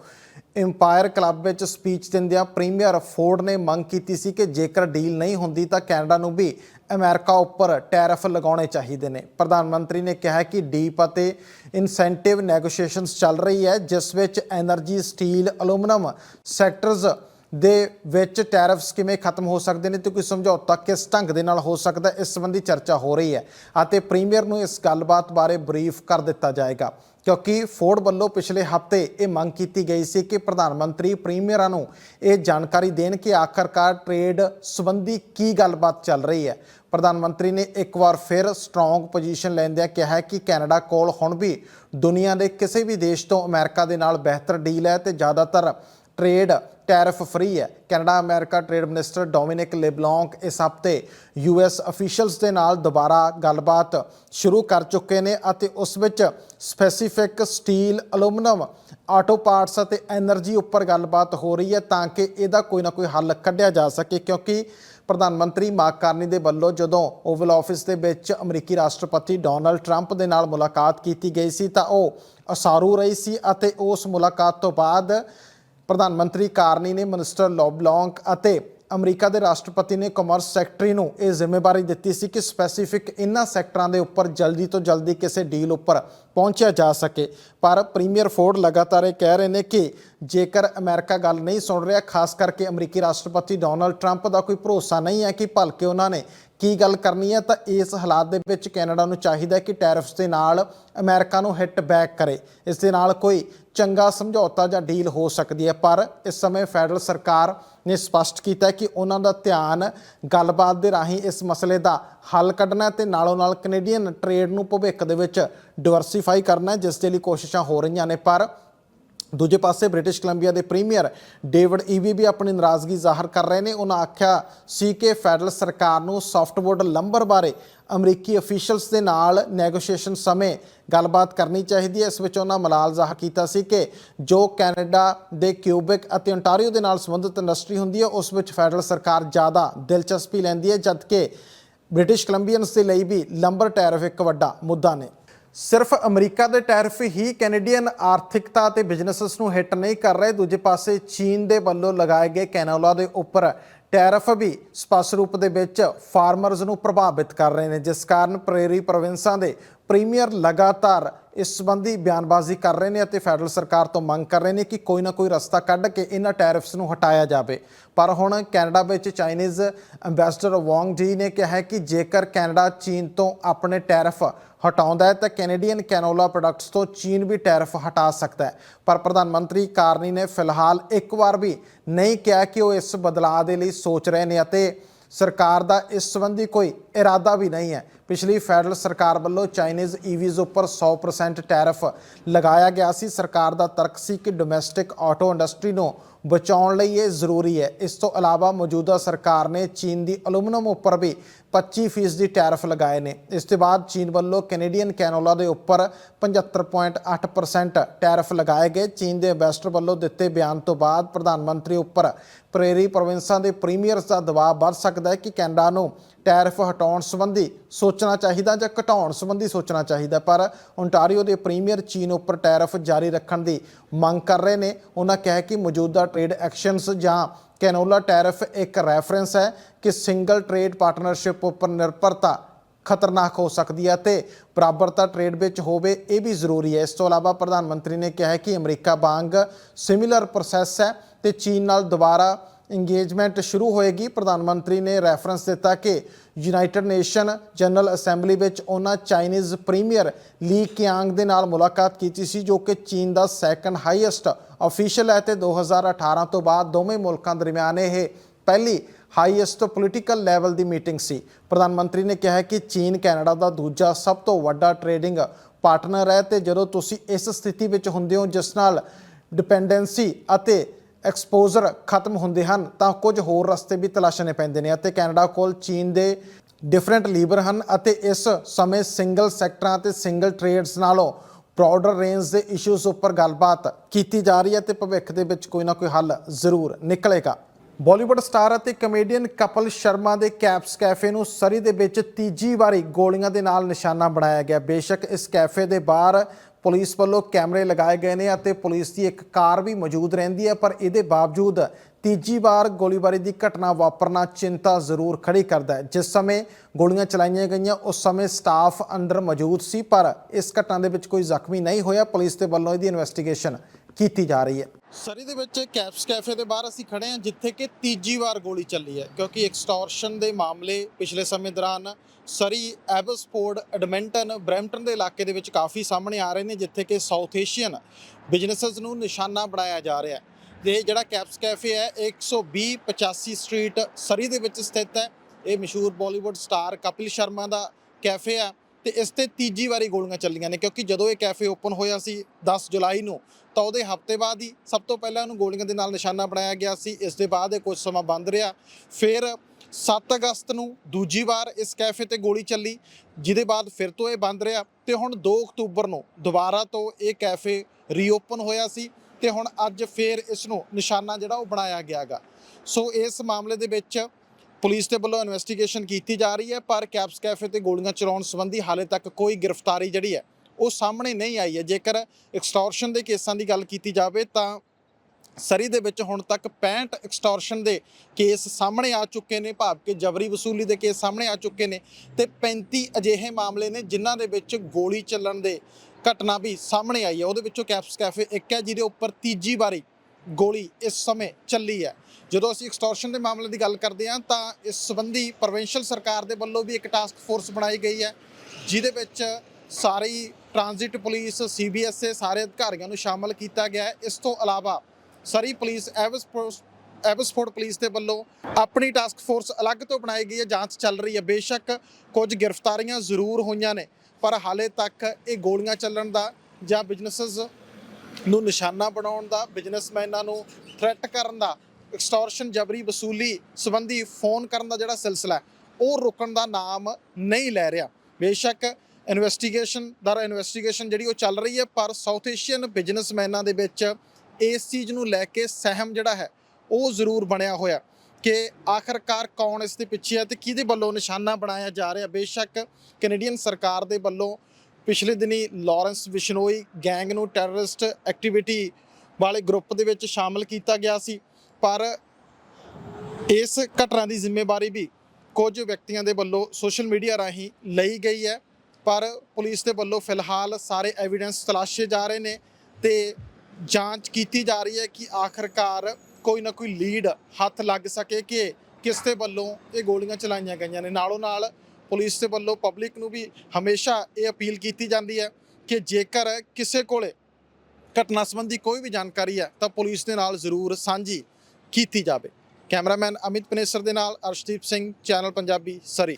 ਇੰਪਾਇਰ ਕਲੱਬ ਵਿੱਚ ਸਪੀਚ ਦਿੰਦਿਆਂ ਪ੍ਰੀਮੀਅਰ ਫੋਰਡ ਨੇ ਮੰਗ ਕੀਤੀ ਸੀ ਕਿ ਜੇਕਰ ਡੀਲ ਨਹੀਂ ਹੁੰਦੀ ਤਾਂ ਕੈਨੇਡਾ ਨੂੰ ਵੀ ਅਮਰੀਕਾ ਉੱਪਰ ਟੈਰਫ ਲਗਾਉਣੇ ਚਾਹੀਦੇ ਨੇ। ਪ੍ਰਧਾਨ ਮੰਤਰੀ ਨੇ ਕਿਹਾ ਕਿ ਡੀਪ ਅਤੇ ਇਨਸੈਂਟਿਵ ਨੈਗੋਸ਼ੀਏਸ਼ਨਸ ਚੱਲ ਰਹੀ ਹੈ, ਜਿਸ ਵਿੱਚ એનર્ਜੀ ਸਟੀਲ ਐਲੂਮੀਨੀਅਮ ਸੈਕਟਰਸ ਦੇ ਵਿੱਚ ਟੈਰਿਫਸ ਕਿਵੇਂ ਖਤਮ ਹੋ ਸਕਦੇ ਨੇ ਤੇ ਕੋਈ ਸਮਝੌਤਾ ਕਿਸ ਢੰਗ ਦੇ ਨਾਲ ਹੋ ਸਕਦਾ ਇਸ ਸੰਬੰਧੀ ਚਰਚਾ ਹੋ ਰਹੀ ਹੈ। ਅਤੇ ਪ੍ਰੀਮੀਅਰ ਨੂੰ ਇਸ ਗੱਲਬਾਤ ਬਾਰੇ ਬਰੀਫ ਕਰ ਦਿੱਤਾ ਜਾਏਗਾ, ਕਿਉਂਕਿ ਫੋਰਡ ਵੱਲੋਂ ਪਿਛਲੇ ਹਫ਼ਤੇ ਇਹ ਮੰਗ ਕੀਤੀ ਗਈ ਸੀ ਕਿ ਪ੍ਰਧਾਨ ਮੰਤਰੀ ਪ੍ਰੀਮੀਅਰਾਂ ਨੂੰ ਇਹ ਜਾਣਕਾਰੀ ਦੇਣ ਕਿ ਆਖਰਕਾਰ ਟ੍ਰੇਡ ਸੰਬੰਧੀ ਕੀ ਗੱਲਬਾਤ ਚੱਲ ਰਹੀ ਹੈ। ਪ੍ਰਧਾਨ ਮੰਤਰੀ ਨੇ ਇੱਕ ਵਾਰ ਫਿਰ ਸਟਰੋਂਗ ਪੋਜੀਸ਼ਨ ਲੈਂਦਿਆਂ ਕਿਹਾ ਕਿ ਕੈਨੇਡਾ ਕੋਲ ਹੁਣ ਵੀ ਦੁਨੀਆ ਦੇ ਕਿਸੇ ਵੀ ਦੇਸ਼ ਤੋਂ ਅਮਰੀਕਾ ਦੇ ਨਾਲ ਬਿਹਤਰ ਡੀਲ ਹੈ ਤੇ ਜ਼ਿਆਦਾਤਰ ਟ੍ਰੇਡ ਟੈਰਫ ਫ੍ਰੀ ਹੈ। ਕੈਨੇਡਾ, ਅਮਰੀਕਾ, ਟ੍ਰੇਡ ਮਿਨਿਸਟਰ ਡੋਮਿਨਿਕ ਲੇਬਲੌਂਕ ਇਸ ਹਫ਼ਤੇ ਯੂਐਸ ਅਫੀਸ਼ੀਅਲਸ ਦੇ ਨਾਲ ਦੁਬਾਰਾ ਗੱਲਬਾਤ ਸ਼ੁਰੂ ਕਰ ਚੁੱਕੇ ਨੇ ਅਤੇ ਉਸ ਵਿੱਚ specific steel, aluminium, auto parts ਅਤੇ એનર્ਜੀ ਉੱਪਰ ਗੱਲਬਾਤ ਹੋ ਰਹੀ ਹੈ ਤਾਂ ਕਿ ਇਹਦਾ ਕੋਈ ਨਾ ਕੋਈ ਹੱਲ ਕੱਢਿਆ ਜਾ ਸਕੇ ਕਿਉਂਕਿ ਪ੍ਰਧਾਨ ਮੰਤਰੀ ਮਾਕ ਕਾਰਨੀ ਦੇ ਵੱਲੋਂ ਜਦੋਂ ਓਵਲ ਆਫਿਸ ਦੇ ਵਿੱਚ ਅਮਰੀਕੀ ਰਾਸ਼ਟਰਪਤੀ ਡੋਨਲਡ ਟਰੰਪ ਦੇ ਨਾਲ ਮੁਲਾਕਾਤ ਕੀਤੀ ਗਈ ਸੀ ਤਾਂ ਉਹ ਅਸਾਰੂ ਰਹੀ ਸੀ ਅਤੇ ਉਸ ਮੁਲਾਕਾਤ ਤੋਂ ਬਾਅਦ ਪ੍ਰਧਾਨ ਮੰਤਰੀ ਕਾਰਨੀ ਨੇ ਮਿਨਿਸਟਰ ਲੋਬਲੋਂਕ ਅਤੇ ਅਮਰੀਕਾ ਦੇ ਰਾਸ਼ਟਰਪਤੀ ਨੇ ਕਮਰਸ ਸੈਕਟਰੀ ਨੂੰ ਇਹ ਜ਼ਿੰਮੇਵਾਰੀ ਦਿੱਤੀ ਸੀ ਕਿ ਸਪੈਸੀਫਿਕ ਇਨ੍ਹਾਂ ਸੈਕਟਰਾਂ ਦੇ ਉੱਪਰ ਜਲਦੀ ਤੋਂ ਜਲਦੀ ਕਿਸੇ ਡੀਲ ਉੱਪਰ ਪਹੁੰਚਿਆ ਜਾ ਸਕੇ। ਪਰ ਪ੍ਰੀਮੀਅਰ ਫੋਰਡ ਲਗਾਤਾਰ ਇਹ ਕਹਿ ਰਹੇ ਨੇ ਕਿ ਜੇਕਰ ਅਮਰੀਕਾ ਗੱਲ ਨਹੀਂ ਸੁਣ ਰਿਹਾ, ਖਾਸ ਕਰਕੇ ਅਮਰੀਕੀ ਰਾਸ਼ਟਰਪਤੀ ਡੋਨਲਡ ਟਰੰਪ ਦਾ ਕੋਈ ਭਰੋਸਾ ਨਹੀਂ ਹੈ ਕਿ ਭਲਕੇ ਉਹਨਾਂ ਨੇ ਕੀ ਗੱਲ ਕਰਨੀ ਹੈ, ਤਾਂ ਇਸ ਹਾਲਾਤ ਦੇ ਵਿੱਚ ਕੈਨੇਡਾ ਨੂੰ ਚਾਹੀਦਾ ਕਿ ਟੈਰਿਫਸ ਦੇ ਨਾਲ ਅਮਰੀਕਾ ਨੂੰ ਹਿੱਟ ਬੈਕ ਕਰੇ। ਇਸ ਦੇ ਨਾਲ ਕੋਈ ਚੰਗਾ ਸਮਝੌਤਾ ਜਾਂ ਡੀਲ ਹੋ ਸਕਦੀ ਹੈ, ਪਰ ਇਸ ਸਮੇਂ ਫੈਡਰਲ ਸਰਕਾਰ ਨੇ ਸਪਸ਼ਟ ਕੀਤਾ ਕਿ ਉਹਨਾਂ ਦਾ ਧਿਆਨ ਗੱਲਬਾਤ ਦੇ ਰਾਹੀਂ ਇਸ ਮਸਲੇ ਦਾ ਹੱਲ ਕੱਢਣਾ ਹੈ ਤੇ ਨਾਲੋਂ ਨਾਲ ਕੈਨੇਡੀਅਨ ਟ੍ਰੇਡ ਨੂੰ ਭਵਿੱਖ ਦੇ ਵਿੱਚ ਡਿਵਰਸੀਫਾਈ ਕਰਨਾ ਜਿਸ ਦੇ ਲਈ ਕੋਸ਼ਿਸ਼ਾਂ ਹੋ ਰਹੀਆਂ ਨੇ। ਪਰ ਦੂਜੇ ਪਾਸੇ ਬ੍ਰਿਟਿਸ਼ ਕੋਲੰਬੀਆ ਦੇ ਪ੍ਰੀਮੀਅਰ ਡੇਵਿਡ ਈਵੀ ਵੀ ਆਪਣੀ ਨਾਰਾਜ਼ਗੀ ਜ਼ਾਹਰ ਕਰ ਰਹੇ ਨੇ। ਉਹਨਾਂ ਆਖਿਆ ਸੀ ਕਿ ਫੈਡਰਲ ਸਰਕਾਰ ਨੂੰ ਸੌਫਟਵੁੱਡ ਲੰਬਰ ਬਾਰੇ ਅਮਰੀਕੀ ਅਫੀਸ਼ੀਅਲਸ ਦੇ ਨਾਲ ਨੈਗੋਸ਼ੀਏਸ਼ਨ ਸਮੇਂ ਗੱਲਬਾਤ ਕਰਨੀ ਚਾਹੀਦੀ ਹੈ। ਇਸ ਵਿੱਚ ਉਹਨਾਂ ਮਲਾਲ ਜ਼ਾਹਰ ਕੀਤਾ ਸੀ ਕਿ ਜੋ ਕੈਨੇਡਾ ਦੇ ਕਿਊਬਿਕ ਅਤੇ ਓਨਟਾਰੀਓ ਦੇ ਨਾਲ ਸੰਬੰਧਿਤ ਇੰਡਸਟਰੀ ਹੁੰਦੀ ਹੈ, ਉਸ ਵਿੱਚ ਫੈਡਰਲ ਸਰਕਾਰ ਜ਼ਿਆਦਾ ਦਿਲਚਸਪੀ ਲੈਂਦੀ ਹੈ, ਜਦਕਿ ਬ੍ਰਿਟਿਸ਼ ਕੋਲੰਬੀਅਨਸ ਦੇ ਲਈ ਵੀ ਲੰਬਰ ਟੈਰਿਫ ਇੱਕ ਵੱਡਾ ਮੁੱਦਾ ਨੇ। ਸਿਰਫ ਅਮਰੀਕਾ ਦੇ ਟੈਰਿਫ ਹੀ ਕੈਨੇਡੀਅਨ ਆਰਥਿਕਤਾ ਤੇ ਬਿਜ਼ਨੈਸਸ ਨੂੰ ਹਿੱਟ ਨਹੀਂ ਕਰ ਰਹੇ, ਦੂਜੇ ਪਾਸੇ ਚੀਨ ਦੇ ਵੱਲੋਂ ਲਗਾਏ ਗਏ ਕੈਨੋਲਾ ਦੇ ਉੱਪਰ ਟੈਰਿਫ ਵੀ ਸਪਸ਼ਟ ਰੂਪ ਦੇ ਵਿੱਚ ਫਾਰਮਰਜ਼ ਨੂੰ ਪ੍ਰਭਾਵਿਤ ਕਰ ਰਹੇ ਨੇ, ਜਿਸ ਕਾਰਨ ਪ੍ਰੇਰੀ ਪ੍ਰੋਵਿੰਸਾਂ ਦੇ ਪ੍ਰੀਮੀਅਰ ਲਗਾਤਾਰ ਇਸ ਸੰਬੰਧੀ ਬਿਆਨਬਾਜ਼ੀ ਕਰ ਰਹੇ ਨੇ ਅਤੇ ਫੈਡਰਲ ਸਰਕਾਰ ਤੋਂ ਮੰਗ ਕਰ ਰਹੇ ਨੇ ਕਿ ਕੋਈ ਨਾ ਕੋਈ ਰਸਤਾ ਕੱਢ ਕੇ ਇਹਨਾਂ ਟੈਰਿਫਸ ਨੂੰ ਹਟਾਇਆ ਜਾਵੇ। ਪਰ ਹੁਣ ਕੈਨੇਡਾ ਵਿੱਚ ਚਾਈਨੀਜ਼ ਐਮਬੈਸਡਰ ਵਾਂਗ ਜੀ ਨੇ ਕਿਹਾ ਕਿ ਜੇਕਰ ਕੈਨੇਡਾ ਚੀਨ ਤੋਂ ਆਪਣੇ ਟੈਰਿਫ ਹਟਾਉਂਦਾ ਹੈ ਤਾਂ ਕੈਨੇਡੀਅਨ ਕੈਨੋਲਾ ਪ੍ਰੋਡਕਟਸ ਤੋਂ ਚੀਨ ਵੀ ਟੈਰਿਫ ਹਟਾ ਸਕਦਾ ਹੈ। ਪਰ ਪ੍ਰਧਾਨ ਮੰਤਰੀ ਕਾਰਨੀ ਨੇ ਫਿਲਹਾਲ ਇੱਕ ਵਾਰ ਵੀ ਨਹੀਂ ਕਿਹਾ ਕਿ ਉਹ ਇਸ ਬਦਲਾਅ ਦੇ ਲਈ ਸੋਚ ਰਹੇ ਨੇ ਅਤੇ ਸਰਕਾਰ ਦਾ ਇਸ ਸੰਬੰਧੀ ਕੋਈ ਇਰਾਦਾ ਵੀ ਨਹੀਂ ਹੈ। ਪਿਛਲੀ ਫੈਡਰਲ ਸਰਕਾਰ ਵੱਲੋਂ ਚਾਈਨੀਜ਼ ਈਵੀਜ਼ ਉੱਪਰ 100% ਟੈਰਿਫ ਲਗਾਇਆ ਗਿਆ ਸੀ। ਸਰਕਾਰ ਦਾ ਤਰਕ ਸੀ ਕਿ ਡੋਮੈਸਟਿਕ ਆਟੋ ਇੰਡਸਟਰੀ ਨੂੰ ਬਚਾਉਣ ਲਈ ਇਹ ਜ਼ਰੂਰੀ ਹੈ। ਇਸ ਤੋਂ ਇਲਾਵਾ ਮੌਜੂਦਾ ਸਰਕਾਰ ਨੇ ਚੀਨ ਦੀ ਐਲੂਮੀਨੀਅਮ ਉੱਪਰ ਵੀ 25% ਦੀ ਟੈਰਿਫ ਲਗਾਏ ਨੇ। ਇਸ ਤੋਂ ਬਾਅਦ ਚੀਨ ਵੱਲੋਂ ਕੈਨੇਡੀਅਨ ਕੈਨੋਲਾ ਦੇ ਉੱਪਰ 75.8% ਟੈਰਿਫ ਲਗਾਏ ਗਏ। ਚੀਨ ਦੇ ਐਮਬੈਸਡਰ ਵੱਲੋਂ ਦਿੱਤੇ ਬਿਆਨ ਤੋਂ ਬਾਅਦ ਪ੍ਰਧਾਨ ਮੰਤਰੀ ਉੱਪਰ ਪ੍ਰੇਰੀ ਪ੍ਰੋਵਿੰਸਾਂ ਦੇ ਪ੍ਰੀਮੀਅਰਸ ਦਾ ਦਬਾਅ ਵੱਧ ਸਕਦਾ ਹੈ ਕਿ ਕੈਨੇਡਾ ਨੂੰ ਟੈਰਿਫ ਹਟਾਉਣ ਸੰਬੰਧੀ ਸੋਚਣਾ ਚਾਹੀਦਾ ਜਾਂ ਘਟਾਉਣ ਸੰਬੰਧੀ ਸੋਚਣਾ ਚਾਹੀਦਾ, ਪਰ ਓਨਟਾਰੀਓ ਦੇ ਪ੍ਰੀਮੀਅਰ ਚੀਨ ਉੱਪਰ ਟੈਰਿਫ ਜਾਰੀ ਰੱਖਣ ਦੀ ਮੰਗ ਕਰ ਰਹੇ ਨੇ। ਉਹਨਾਂ ਕਿਹਾ ਕਿ ਮੌਜੂਦਾ ਟ੍ਰੇਡ ਐਕਸ਼ਨਸ ਜਾਂ ਕੈਨੋਲਾ ਟੈਰਿਫ ਇੱਕ ਰੈਫਰੈਂਸ ਹੈ ਕਿ ਸਿੰਗਲ ਟ੍ਰੇਡ ਪਾਰਟਨਰਸ਼ਿਪ ਉੱਪਰ ਨਿਰਭਰਤਾ ਖਤਰਨਾਕ ਹੋ ਸਕਦੀ ਹੈ ਤੇ ਬਰਾਬਰਤਾ ਟ੍ਰੇਡ ਵਿੱਚ ਹੋਵੇ ਇਹ ਵੀ ਜ਼ਰੂਰੀ ਹੈ। ਇਸ ਤੋਂ ਇਲਾਵਾ ਪ੍ਰਧਾਨ ਮੰਤਰੀ ਨੇ ਕਿਹਾ ਕਿ ਅਮਰੀਕਾ ਵਾਂਗ ਸਿਮਿਲਰ ਪ੍ਰੋਸੈਸ ਹੈ ਤੇ ਚੀਨ ਨਾਲ ਦੁਬਾਰਾ ਇੰਗੇਜਮੈਂਟ ਸ਼ੁਰੂ ਹੋਏਗੀ। ਪ੍ਰਧਾਨ ਮੰਤਰੀ ਨੇ ਰੈਫਰੈਂਸ ਦਿੱਤਾ ਕਿ ਯੂਨਾਈਟਿਡ ਨੇਸ਼ਨ ਜਨਰਲ ਅਸੈਂਬਲੀ ਵਿੱਚ ਉਹਨਾਂ ਚਾਈਨੀਜ਼ ਪ੍ਰੀਮੀਅਰ ਲੀ ਕਿਆਂਗ ਦੇ ਨਾਲ ਮੁਲਾਕਾਤ ਕੀਤੀ ਸੀ, ਜੋ ਕਿ ਚੀਨ ਦਾ ਸੈਕੰਡ ਹਾਈਐਸਟ ਅਫੀਸ਼ੀਅਲ ਹੈ ਤੇ 2018 ਤੋਂ ਬਾਅਦ ਦੋਵੇਂ ਮੁਲਕਾਂ ਦਰਮਿਆਨ ਇਹ ਪਹਿਲੀ ਹਾਈਐਸਟ ਪੋਲੀਟੀਕਲ ਲੈਵਲ ਦੀ ਮੀਟਿੰਗ ਸੀ। ਪ੍ਰਧਾਨ ਮੰਤਰੀ ਨੇ ਕਿਹਾ ਕਿ ਚੀਨ ਕੈਨੇਡਾ ਦਾ ਦੂਜਾ ਸਭ ਤੋਂ ਵੱਡਾ ਟ੍ਰੇਡਿੰਗ ਪਾਰਟਨਰ ਹੈ ਤੇ ਜਦੋਂ ਤੁਸੀਂ ਇਸ ਸਥਿਤੀ ਵਿੱਚ ਹੁੰਦੇ ਹੋ, ਜਿਸ ਨਾਲ ਡਿਪੈਂਡੈਂਸੀ ਅਤੇ ਐਕਸਪੋਜ਼ਰ ਖਤਮ ਹੁੰਦੇ ਹਨ, ਤਾਂ ਕੁਝ ਹੋਰ ਰਸਤੇ ਵੀ ਤਲਾਸ਼ਣੇ ਪੈਂਦੇ ਨੇ ਅਤੇ ਕੈਨੇਡਾ ਕੋਲ ਚੀਨ ਦੇ ਡਿਫਰੈਂਟ ਲੀਵਰ ਹਨ ਅਤੇ ਇਸ ਸਮੇਂ ਸਿੰਗਲ ਸੈਕਟਰਾਂ ਅਤੇ ਸਿੰਗਲ ਟ੍ਰੇਡਸ ਨਾਲੋਂ ਬ੍ਰੌਡਰ ਰੇਂਜ ਦੇ ਇਸ਼ੂਜ਼ ਉੱਪਰ ਗੱਲਬਾਤ ਕੀਤੀ ਜਾ ਰਹੀ ਹੈ ਤੇ ਭਵਿੱਖ ਦੇ ਵਿੱਚ ਕੋਈ ਨਾ ਕੋਈ ਹੱਲ ਜ਼ਰੂਰ ਨਿਕਲੇਗਾ। ਬਾਲੀਵੁੱਡ ਸਟਾਰ ਅਤੇ ਕਮੇਡੀਅਨ ਕਪਲ ਸ਼ਰਮਾ ਦੇ ਕੈਪਸ ਕੈਫੇ ਨੂੰ ਸਰੀ ਦੇ ਵਿੱਚ ਤੀਜੀ ਵਾਰੀ ਗੋਲੀਆਂ ਦੇ ਨਾਲ ਨਿਸ਼ਾਨਾ ਬਣਾਇਆ ਗਿਆ। ਬੇਸ਼ੱਕ ਇਸ ਕੈਫੇ ਦੇ ਬਾਹਰ ਪੁਲਿਸ ਵੱਲੋਂ ਕੈਮਰੇ ਲਗਾਏ ਗਏ ਨੇ ਅਤੇ ਪੁਲਿਸ ਦੀ ਇੱਕ ਕਾਰ ਵੀ ਮੌਜੂਦ ਰਹਿੰਦੀ ਹੈ, ਪਰ ਇਹਦੇ ਬਾਵਜੂਦ ਤੀਜੀ ਵਾਰ ਗੋਲੀਬਾਰੀ ਦੀ ਘਟਨਾ ਵਾਪਰਨਾ ਚਿੰਤਾ ਜ਼ਰੂਰ ਖੜੀ ਕਰਦਾ ਹੈ। ਜਿਸ ਸਮੇਂ ਗੋਲੀਆਂ ਚਲਾਈਆਂ ਗਈਆਂ, ਉਸ ਸਮੇਂ ਸਟਾਫ ਅੰਦਰ ਮੌਜੂਦ ਸੀ, ਪਰ ਇਸ ਘਟਨਾ ਦੇ ਵਿੱਚ ਕੋਈ ਜ਼ਖਮੀ ਨਹੀਂ ਹੋਇਆ। ਪੁਲਿਸ ਦੇ ਵੱਲੋਂ ਇਹਦੀ ਇਨਵੈਸਟੀਗੇਸ਼ਨ ਕੀਤੀ ਜਾ ਰਹੀ ਹੈ। ਸਰੀ ਦੇ ਵਿੱਚ ਕੈਪਸ ਕੈਫੇ ਦੇ ਬਾਹਰ ਅਸੀਂ ਖੜੇ ਹਾਂ, ਜਿੱਥੇ ਕਿ ਤੀਜੀ ਵਾਰ ਗੋਲੀ ਚੱਲੀ ਹੈ, ਕਿਉਂਕਿ ਐਕਸਟੋਰਸ਼ਨ ਦੇ ਮਾਮਲੇ ਪਿਛਲੇ ਸਮੇਂ ਦੌਰਾਨ ਸਰੀ ਐਬਸਪੋਰਡ ਐਡਮਿੰਟਨ, ਬ੍ਰੈਂਪਟਨ ਦੇ ਇਲਾਕੇ ਦੇ ਵਿੱਚ ਕਾਫੀ ਸਾਹਮਣੇ ਆ ਰਹੇ ਨੇ, ਜਿੱਥੇ ਕਿ ਸਾਊਥ ਏਸ਼ੀਅਨ ਬਿਜ਼ਨੈਸਸ ਨੂੰ ਨਿਸ਼ਾਨਾ ਬਣਾਇਆ ਜਾ ਰਿਹਾ ਹੈ। ਤੇ ਜਿਹੜਾ ਕੈਪਸ ਕੈਫੇ ਹੈ 120 85 ਸਟਰੀਟ ਸਰੀ ਦੇ ਵਿੱਚ ਸਥਿਤ ਹੈ। ਇਹ ਮਸ਼ਹੂਰ ਬਾਲੀਵੁੱਡ ਸਟਾਰ ਕਪਿਲ ਸ਼ਰਮਾ ਦਾ ਕੈਫੇ ਆ ਤੇ ਇਸ ਤੇ ਤੀਜੀ ਵਾਰੀ ਗੋਲੀਆਂ ਚੱਲੀਆਂ ਨੇ, ਕਿਉਂਕਿ ਜਦੋਂ ਇਹ ਕੈਫੇ ਓਪਨ ਹੋਇਆ ਸੀ 10 ਜੁਲਾਈ ਨੂੰ, ਤਾਂ ਉਹਦੇ ਹਫ਼ਤੇ ਬਾਅਦ ਹੀ ਸਭ ਤੋਂ ਪਹਿਲਾਂ ਉਹਨੂੰ ਗੋਲੀਆਂ ਦੇ ਨਾਲ ਨਿਸ਼ਾਨਾ ਬਣਾਇਆ ਗਿਆ ਸੀ। ਇਸ ਦੇ ਬਾਅਦ ਇਹ ਕੁਝ ਸਮਾਂ ਬੰਦ ਰਿਹਾ। ਫਿਰ 7 ਅਗਸਤ ਨੂੰ ਦੂਜੀ ਵਾਰ ਇਸ ਕੈਫੇ ਤੇ ਗੋਲੀ ਚੱਲੀ, ਜਿਹਦੇ ਬਾਅਦ ਫਿਰ ਤੋਂ ਇਹ ਬੰਦ ਰਿਹਾ ਤੇ ਹੁਣ 2 ਅਕਤੂਬਰ ਨੂੰ ਦੁਬਾਰਾ ਤੋਂ ਇਹ ਕੈਫੇ ਰੀਓਪਨ ਹੋਇਆ ਸੀ ਤੇ ਹੁਣ ਅੱਜ ਫੇਰ ਇਸ ਨੂੰ ਨਿਸ਼ਾਨਾ ਜਿਹੜਾ ਉਹ ਬਣਾਇਆ ਗਿਆਗਾ ਸੋ ਇਸ ਮਾਮਲੇ ਦੇ ਵਿੱਚ ਪੁਲਿਸ ਦੇ ਵੱਲੋਂ ਇਨਵੈਸਟੀਗੇਸ਼ਨ ਕੀਤੀ ਜਾ ਰਹੀ ਹੈ, ਪਰ ਕੈਪਸ ਕੈਫੇ ਤੇ ਗੋਲੀਆਂ ਚਲਾਉਣ ਸੰਬੰਧੀ ਹਾਲੇ ਤੱਕ ਕੋਈ ਗ੍ਰਿਫਤਾਰੀ ਜਿਹੜੀ ਹੈ ਉਹ ਸਾਹਮਣੇ ਨਹੀਂ ਆਈ ਹੈ। ਜੇਕਰ ਐਕਸਟੋਰਸ਼ਨ ਦੇ ਕੇਸਾਂ ਦੀ ਗੱਲ ਕੀਤੀ ਜਾਵੇ ਤਾਂ ਸਰੀ ਦੇ ਵਿੱਚ ਹੁਣ ਤੱਕ 65 ਐਕਸਟੋਰਸ਼ਨ ਦੇ ਕੇਸ ਸਾਹਮਣੇ ਆ ਚੁੱਕੇ ਨੇ, ਭਾਵ ਕਿ ਜਬਰੀ ਵਸੂਲੀ ਦੇ ਕੇਸ ਸਾਹਮਣੇ ਆ ਚੁੱਕੇ ਨੇ ਤੇ 35 ਅਜਿਹੇ ਮਾਮਲੇ ਨੇ ਜਿਨ੍ਹਾਂ ਦੇ ਵਿੱਚ ਗੋਲੀ ਚੱਲਣ ਦੇ ਘਟਨਾ ਵੀ ਸਾਹਮਣੇ ਆਈ ਹੈ। ਉਹਦੇ ਵਿੱਚੋਂ ਕੈਪਸ ਕੈਫੇ ਇੱਕ ਹੈ, ਜਿਹਦੇ ਉੱਪਰ ਤੀਜੀ ਵਾਰੀ ਗੋਲੀ ਇਸ ਸਮੇਂ ਚੱਲੀ ਹੈ। ਜਦੋਂ ਅਸੀਂ ਐਕਸਟੋਰਸ਼ਨ ਦੇ ਮਾਮਲੇ ਦੀ ਗੱਲ ਕਰਦੇ ਹਾਂ, ਤਾਂ ਇਸ ਸੰਬੰਧੀ ਪ੍ਰੋਵਿੰਸ਼ੀਅਲ ਸਰਕਾਰ ਦੇ ਵੱਲੋਂ ਵੀ ਇੱਕ ਟਾਸਕ ਫੋਰਸ ਬਣਾਈ ਗਈ ਹੈ, ਜਿਹਦੇ ਵਿੱਚ ਸਾਰੀ ਟ੍ਰਾਂਜ਼ਿਟ ਪੁਲਿਸ ਸੀਬੀਐਸਏ ਸਾਰੇ ਅਧਿਕਾਰੀਆਂ ਨੂੰ ਸ਼ਾਮਲ ਕੀਤਾ ਗਿਆ ਹੈ। ਇਸ ਤੋਂ ਇਲਾਵਾ ਸਰੀ ਪੁਲਿਸ ਐਵਸਪੋਰਟ ਐਵਸਫੋਰਡ ਪੁਲਿਸ ਦੇ ਵੱਲੋਂ ਆਪਣੀ ਟਾਸਕ ਫੋਰਸ ਅਲੱਗ ਤੋਂ ਬਣਾਈ ਗਈ ਹੈ, ਜਾਂਚ ਚੱਲ ਰਹੀ ਹੈ। ਬੇਸ਼ੱਕ ਕੁਝ ਗ੍ਰਿਫਤਾਰੀਆਂ ਜ਼ਰੂਰ ਹੋਈਆਂ ਨੇ, ਪਰ ਹਾਲੇ ਤੱਕ ਇਹ ਗੋਲੀਆਂ ਚੱਲਣ ਦਾ ਜਾਂ ਬਿਜ਼ਨੈਸਸ ਨੂੰ ਨਿਸ਼ਾਨਾ ਬਣਾਉਣ ਦਾ ਬਿਜ਼ਨਸਮੈਨਾਂ ਨੂੰ ਥ੍ਰੈਟ ਕਰਨ ਦਾ ਐਕਸਟੋਰਸ਼ਨ ਜਬਰੀ ਵਸੂਲੀ ਸੰਬੰਧੀ ਫੋਨ ਕਰਨ ਦਾ ਜਿਹੜਾ ਸਿਲਸਿਲਾ ਉਹ ਰੁਕਣ ਦਾ ਨਾਮ ਨਹੀਂ ਲੈ ਰਿਹਾ। ਬੇਸ਼ੱਕ ਇਨਵੈਸਟੀਗੇਸ਼ਨ ਦਰ ਇਨਵੈਸਟੀਗੇਸ਼ਨ ਜਿਹੜੀ ਉਹ ਚੱਲ ਰਹੀ ਹੈ, ਪਰ ਸਾਊਥ ਏਸ਼ੀਅਨ ਬਿਜ਼ਨਸਮੈਨਾਂ ਦੇ ਵਿੱਚ ਇਸ ਚੀਜ਼ ਨੂੰ ਲੈ ਕੇ ਸਹਿਮ ਜਿਹੜਾ ਹੈ, ਉਹ ਜ਼ਰੂਰ ਬਣਿਆ ਹੋਇਆ ਕਿ ਆਖਰਕਾਰ ਕੌਣ ਇਸ ਦੇ ਪਿੱਛੇ ਹੈ ਤੇ ਕਿਹਦੇ ਵੱਲੋਂ ਨਿਸ਼ਾਨਾ ਬਣਾਇਆ ਜਾ ਰਿਹਾ? ਬੇਸ਼ੱਕ ਕੈਨੇਡੀਅਨ ਸਰਕਾਰ ਦੇ ਵੱਲੋਂ ਪਿਛਲੇ ਦਿਨੀ ਲਾਰੈਂਸ ਵਿਸ਼ਨੋਈ ਗੈਂਗ ਨੂੰ ਟੈਰਰਿਸਟ ਐਕਟੀਵਿਟੀ ਵਾਲੇ ਗਰੁੱਪ ਦੇ ਵਿੱਚ ਸ਼ਾਮਲ ਕੀਤਾ ਗਿਆ ਸੀ, ਪਰ ਇਸ ਘਟਨਾ ਦੀ ਜ਼ਿੰਮੇਵਾਰੀ ਵੀ ਕੁਝ ਵਿਅਕਤੀਆਂ ਦੇ ਵੱਲੋਂ ਸੋਸ਼ਲ ਮੀਡੀਆ ਰਾਹੀਂ ਲਈ ਗਈ ਹੈ, ਪਰ ਪੁਲਿਸ ਦੇ ਵੱਲੋਂ ਫਿਲਹਾਲ ਸਾਰੇ ਐਵੀਡੈਂਸ ਤਲਾਸ਼ੇ ਜਾ ਰਹੇ ਨੇ ਤੇ ਜਾਂਚ ਕੀਤੀ ਜਾ ਰਹੀ ਹੈ ਕਿ ਆਖਰਕਾਰ ਕੋਈ ਨਾ ਕੋਈ ਲੀਡ ਹੱਥ ਲੱਗ ਸਕੇ ਕਿ ਕਿਸ ਦੇ ਵੱਲੋਂ ਇਹ ਗੋਲੀਆਂ ਚਲਾਈਆਂ ਗਈਆਂ ਨੇ। ਨਾਲੋਂ ਨਾਲ ਪੁਲਿਸ ਦੇ ਵੱਲੋਂ ਪਬਲਿਕ ਨੂੰ ਵੀ ਹਮੇਸ਼ਾ ਇਹ ਅਪੀਲ ਕੀਤੀ ਜਾਂਦੀ ਹੈ ਕਿ ਜੇਕਰ ਕਿਸੇ ਕੋਲੇ ਘਟਨਾ ਸੰਬੰਧੀ ਕੋਈ ਵੀ ਜਾਣਕਾਰੀ ਹੈ ਤਾਂ ਪੁਲਿਸ ਦੇ ਨਾਲ ਜ਼ਰੂਰ ਸਾਂਝੀ ਕੀਤੀ ਜਾਵੇ। ਕੈਮਰਾਮੈਨ ਅਮਿਤ ਪਨੇਸਰ ਦੇ ਨਾਲ Arshdeep Singh, channel Punjabi, Surrey.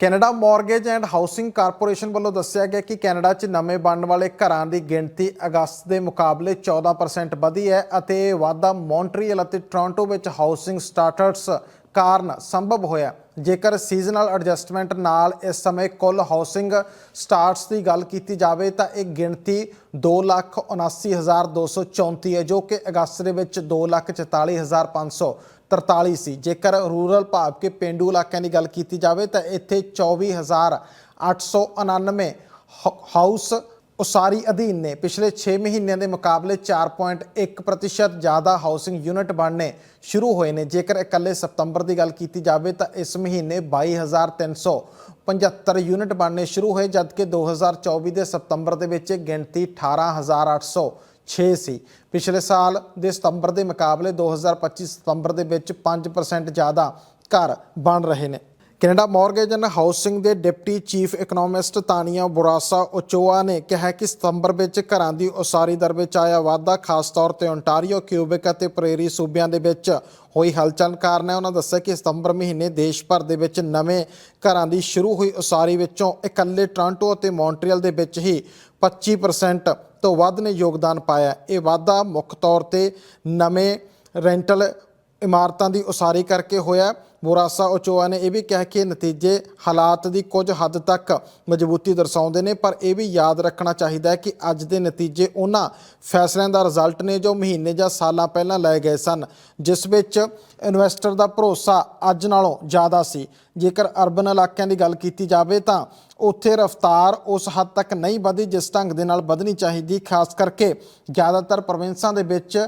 Canada Mortgage and Housing Corporation ਵੱਲੋਂ ਦੱਸਿਆ ਗਿਆ ਕਿ ਕੈਨੇਡਾ 'ਚ ਨਵੇਂ ਬਣਨ ਵਾਲੇ ਘਰਾਂ ਦੀ ਗਿਣਤੀ ਅਗਸਤ ਦੇ ਮੁਕਾਬਲੇ 14% ਵਧੀ ਹੈ ਅਤੇ ਇਹ ਵਾਧਾ ਮੌਂਟਰੀਅਲ ਅਤੇ ਟੋਰਾਂਟੋ ਵਿੱਚ ਹਾਊਸਿੰਗ ਸਟਾਰਟਰਸ ਕਾਰਨ ਸੰਭਵ ਹੋਇਆ ਜੇਕਰ ਸੀਜ਼ਨਲ ਐਡਜਸਟਮੈਂਟ ਨਾਲ ਇਸ ਸਮੇਂ ਕੁੱਲ ਹਾਊਸਿੰਗ ਸਟਾਰਟਸ ਦੀ ਗੱਲ ਕੀਤੀ ਜਾਵੇ ਤਾਂ ਇਹ ਗਿਣਤੀ 279234 ਹੈ, ਜੋ ਕਿ ਅਗਸਤ ਦੇ ਵਿੱਚ 43 ਸੀ। ਜੇਕਰ ਰੂਰਲ ਭਾਵ ਕੇ ਪਿੰਡੂ ਇਲਾਕਿਆਂ ਦੀ ਗੱਲ ਕੀਤੀ ਜਾਵੇ ਤਾਂ ਇੱਥੇ 24899 ਹਾਊਸ ਉਸਾਰੀ ਅਧੀਨ ਨੇ। ਪਿਛਲੇ 6 ਮਹੀਨਿਆਂ ਦੇ ਮੁਕਾਬਲੇ 4.1% ਜ਼ਿਆਦਾ ਹਾਊਸਿੰਗ ਯੂਨਿਟ ਬਣਨੇ ਸ਼ੁਰੂ ਹੋਏ ਨੇ। ਜੇਕਰ ਇਕੱਲੇ ਸਤੰਬਰ ਦੀ ਗੱਲ ਕੀਤੀ ਜਾਵੇ ਤਾਂ ਇਸ ਮਹੀਨੇ 22375 ਯੂਨਿਟ ਬਣਨੇ ਸ਼ੁਰੂ ਹੋਏ, ਜਦਕਿ 2024 ਦੇ ਸਤੰਬਰ ਦੇ ਵਿੱਚ ਗਿਣਤੀ 18800 6 ਸੀ। ਪਿਛਲੇ ਸਾਲ ਦੇ ਸਤੰਬਰ ਦੇ ਮੁਕਾਬਲੇ 2025 ਸਤੰਬਰ ਦੇ ਵਿੱਚ 5% ਜ਼ਿਆਦਾ ਘਰ ਬਣ ਰਹੇ ਨੇ। ਕੈਨੇਡਾ ਮਾਰਗੇਜ ਐਂਡ ਹਾਊਸਿੰਗ ਦੇ deputy chief economist Tania Bourassa Ochoa ਨੇ ਕਿਹਾ ਕਿ ਸਤੰਬਰ ਵਿੱਚ ਘਰਾਂ ਦੀ ਉਸਾਰੀ ਦਰ ਵਿੱਚ ਆਇਆ ਵਾਧਾ, ਖਾਸ ਤੌਰ ਤੇ ਓਨਟਾਰੀਓ ਕਿਊਬਿਕ ਅਤੇ ਪ੍ਰੇਰੀ ਸੂਬਿਆਂ ਦੇ ਵਿੱਚ ਹੋਈ ਹਲਚਲ ਕਾਰਨ ਹੈ ਉਹਨਾਂ ਦੱਸਿਆ ਕਿ ਸਤੰਬਰ ਮਹੀਨੇ ਦੇਸ਼ ਭਰ ਦੇ ਵਿੱਚ ਨਵੇਂ ਘਰਾਂ ਦੀ ਸ਼ੁਰੂ ਹੋਈ ਉਸਾਰੀ ਵਿੱਚੋਂ ਇਕੱਲੇ ਟ੍ਰਾਂਟੋ ਅਤੇ ਮੌਂਟਰੀਅਲ ਦੇ ਵਿੱਚ ਹੀ 25% ਤੋਂ ਵੱਧ ਨੇ ਯੋਗਦਾਨ ਪਾਇਆ। ਇਹ ਵਾਧਾ ਮੁੱਖ ਤੌਰ ਤੇ ਨਵੇਂ ਰੈਂਟਲ ਇਮਾਰਤਾਂ ਦੀ ਉਸਾਰੀ ਕਰਕੇ ਹੋਇਆ। ਮੁਰਾਸਾ ਓਚੋਆ ਨੇ ਇਹ ਵੀ ਕਿਹਾ ਕਿ ਨਤੀਜੇ ਹਾਲਾਤ ਦੀ ਕੁਝ ਹੱਦ ਤੱਕ ਮਜ਼ਬੂਤੀ ਦਰਸਾਉਂਦੇ ਨੇ, ਪਰ ਇਹ ਵੀ ਯਾਦ ਰੱਖਣਾ ਚਾਹੀਦਾ ਹੈ ਕਿ ਅੱਜ ਦੇ ਨਤੀਜੇ ਉਹਨਾਂ ਫੈਸਲਿਆਂ ਦਾ ਰਿਜ਼ਲਟ ਨੇ ਜੋ ਮਹੀਨੇ ਜਾਂ ਸਾਲਾਂ ਪਹਿਲਾਂ ਲਏ ਗਏ ਸਨ, ਜਿਸ ਵਿੱਚ ਇਨਵੈਸਟਰ ਦਾ ਭਰੋਸਾ ਅੱਜ ਨਾਲੋਂ ਜ਼ਿਆਦਾ ਸੀ। ਜੇਕਰ ਅਰਬਨ ਇਲਾਕਿਆਂ ਦੀ ਗੱਲ ਕੀਤੀ ਜਾਵੇ ਤਾਂ ਉੱਥੇ ਰਫ਼ਤਾਰ ਉਸ ਹੱਦ ਤੱਕ ਨਹੀਂ ਵਧੀ ਜਿਸ ਢੰਗ ਦੇ ਨਾਲ ਵਧਣੀ ਚਾਹੀਦੀ, ਖਾਸ ਕਰਕੇ ਜ਼ਿਆਦਾਤਰ ਪ੍ਰੋਵਿੰਸਾਂ ਦੇ ਵਿੱਚ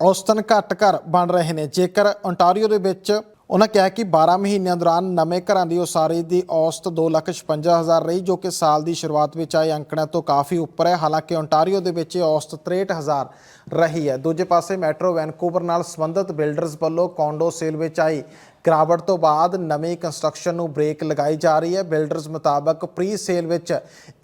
ਔਸਤਨ ਘੱਟ ਘਰ ਬਣ ਰਹੇ ਨੇ। ਜੇਕਰ ਓਨਟਾਰੀਓ ਦੇ ਵਿੱਚ ਉਹਨਾਂ ਕਿਹਾ ਕਿ 12 ਮਹੀਨਿਆਂ ਦੌਰਾਨ ਨਵੇਂ ਘਰਾਂ ਦੀ ਉਸਾਰੀ ਦੀ ਔਸਤ 255000 ਰਹੀ, ਜੋ ਕਿ ਸਾਲ ਦੀ ਸ਼ੁਰੂਆਤ ਵਿੱਚ ਆਏ ਅੰਕੜਿਆਂ ਤੋਂ ਕਾਫੀ ਉੱਪਰ ਹੈ। ਹਾਲਾਂਕਿ ਓਨਟਾਰੀਓ ਦੇ ਵਿੱਚ ਇਹ ਔਸਤ 63000 ਰਹੀ ਹੈ। ਦੂਜੇ ਪਾਸੇ ਮੈਟਰੋ ਵੈਨਕੂਵਰ ਨਾਲ ਸੰਬੰਧਿਤ ਬਿਲਡਰਸ ਵੱਲੋਂ ਕੌਂਡੋ ਸੇਲ ਵਿੱਚ ਆਈ ਗਿਰਾਵਟ ਤੋਂ ਬਾਅਦ ਨਵੀਂ ਕੰਸਟਰਕਸ਼ਨ ਨੂੰ ਬ੍ਰੇਕ ਲਗਾਈ ਜਾ ਰਹੀ ਹੈ। ਬਿਲਡਰਸ ਮੁਤਾਬਕ ਪ੍ਰੀ ਸੇਲ ਵਿੱਚ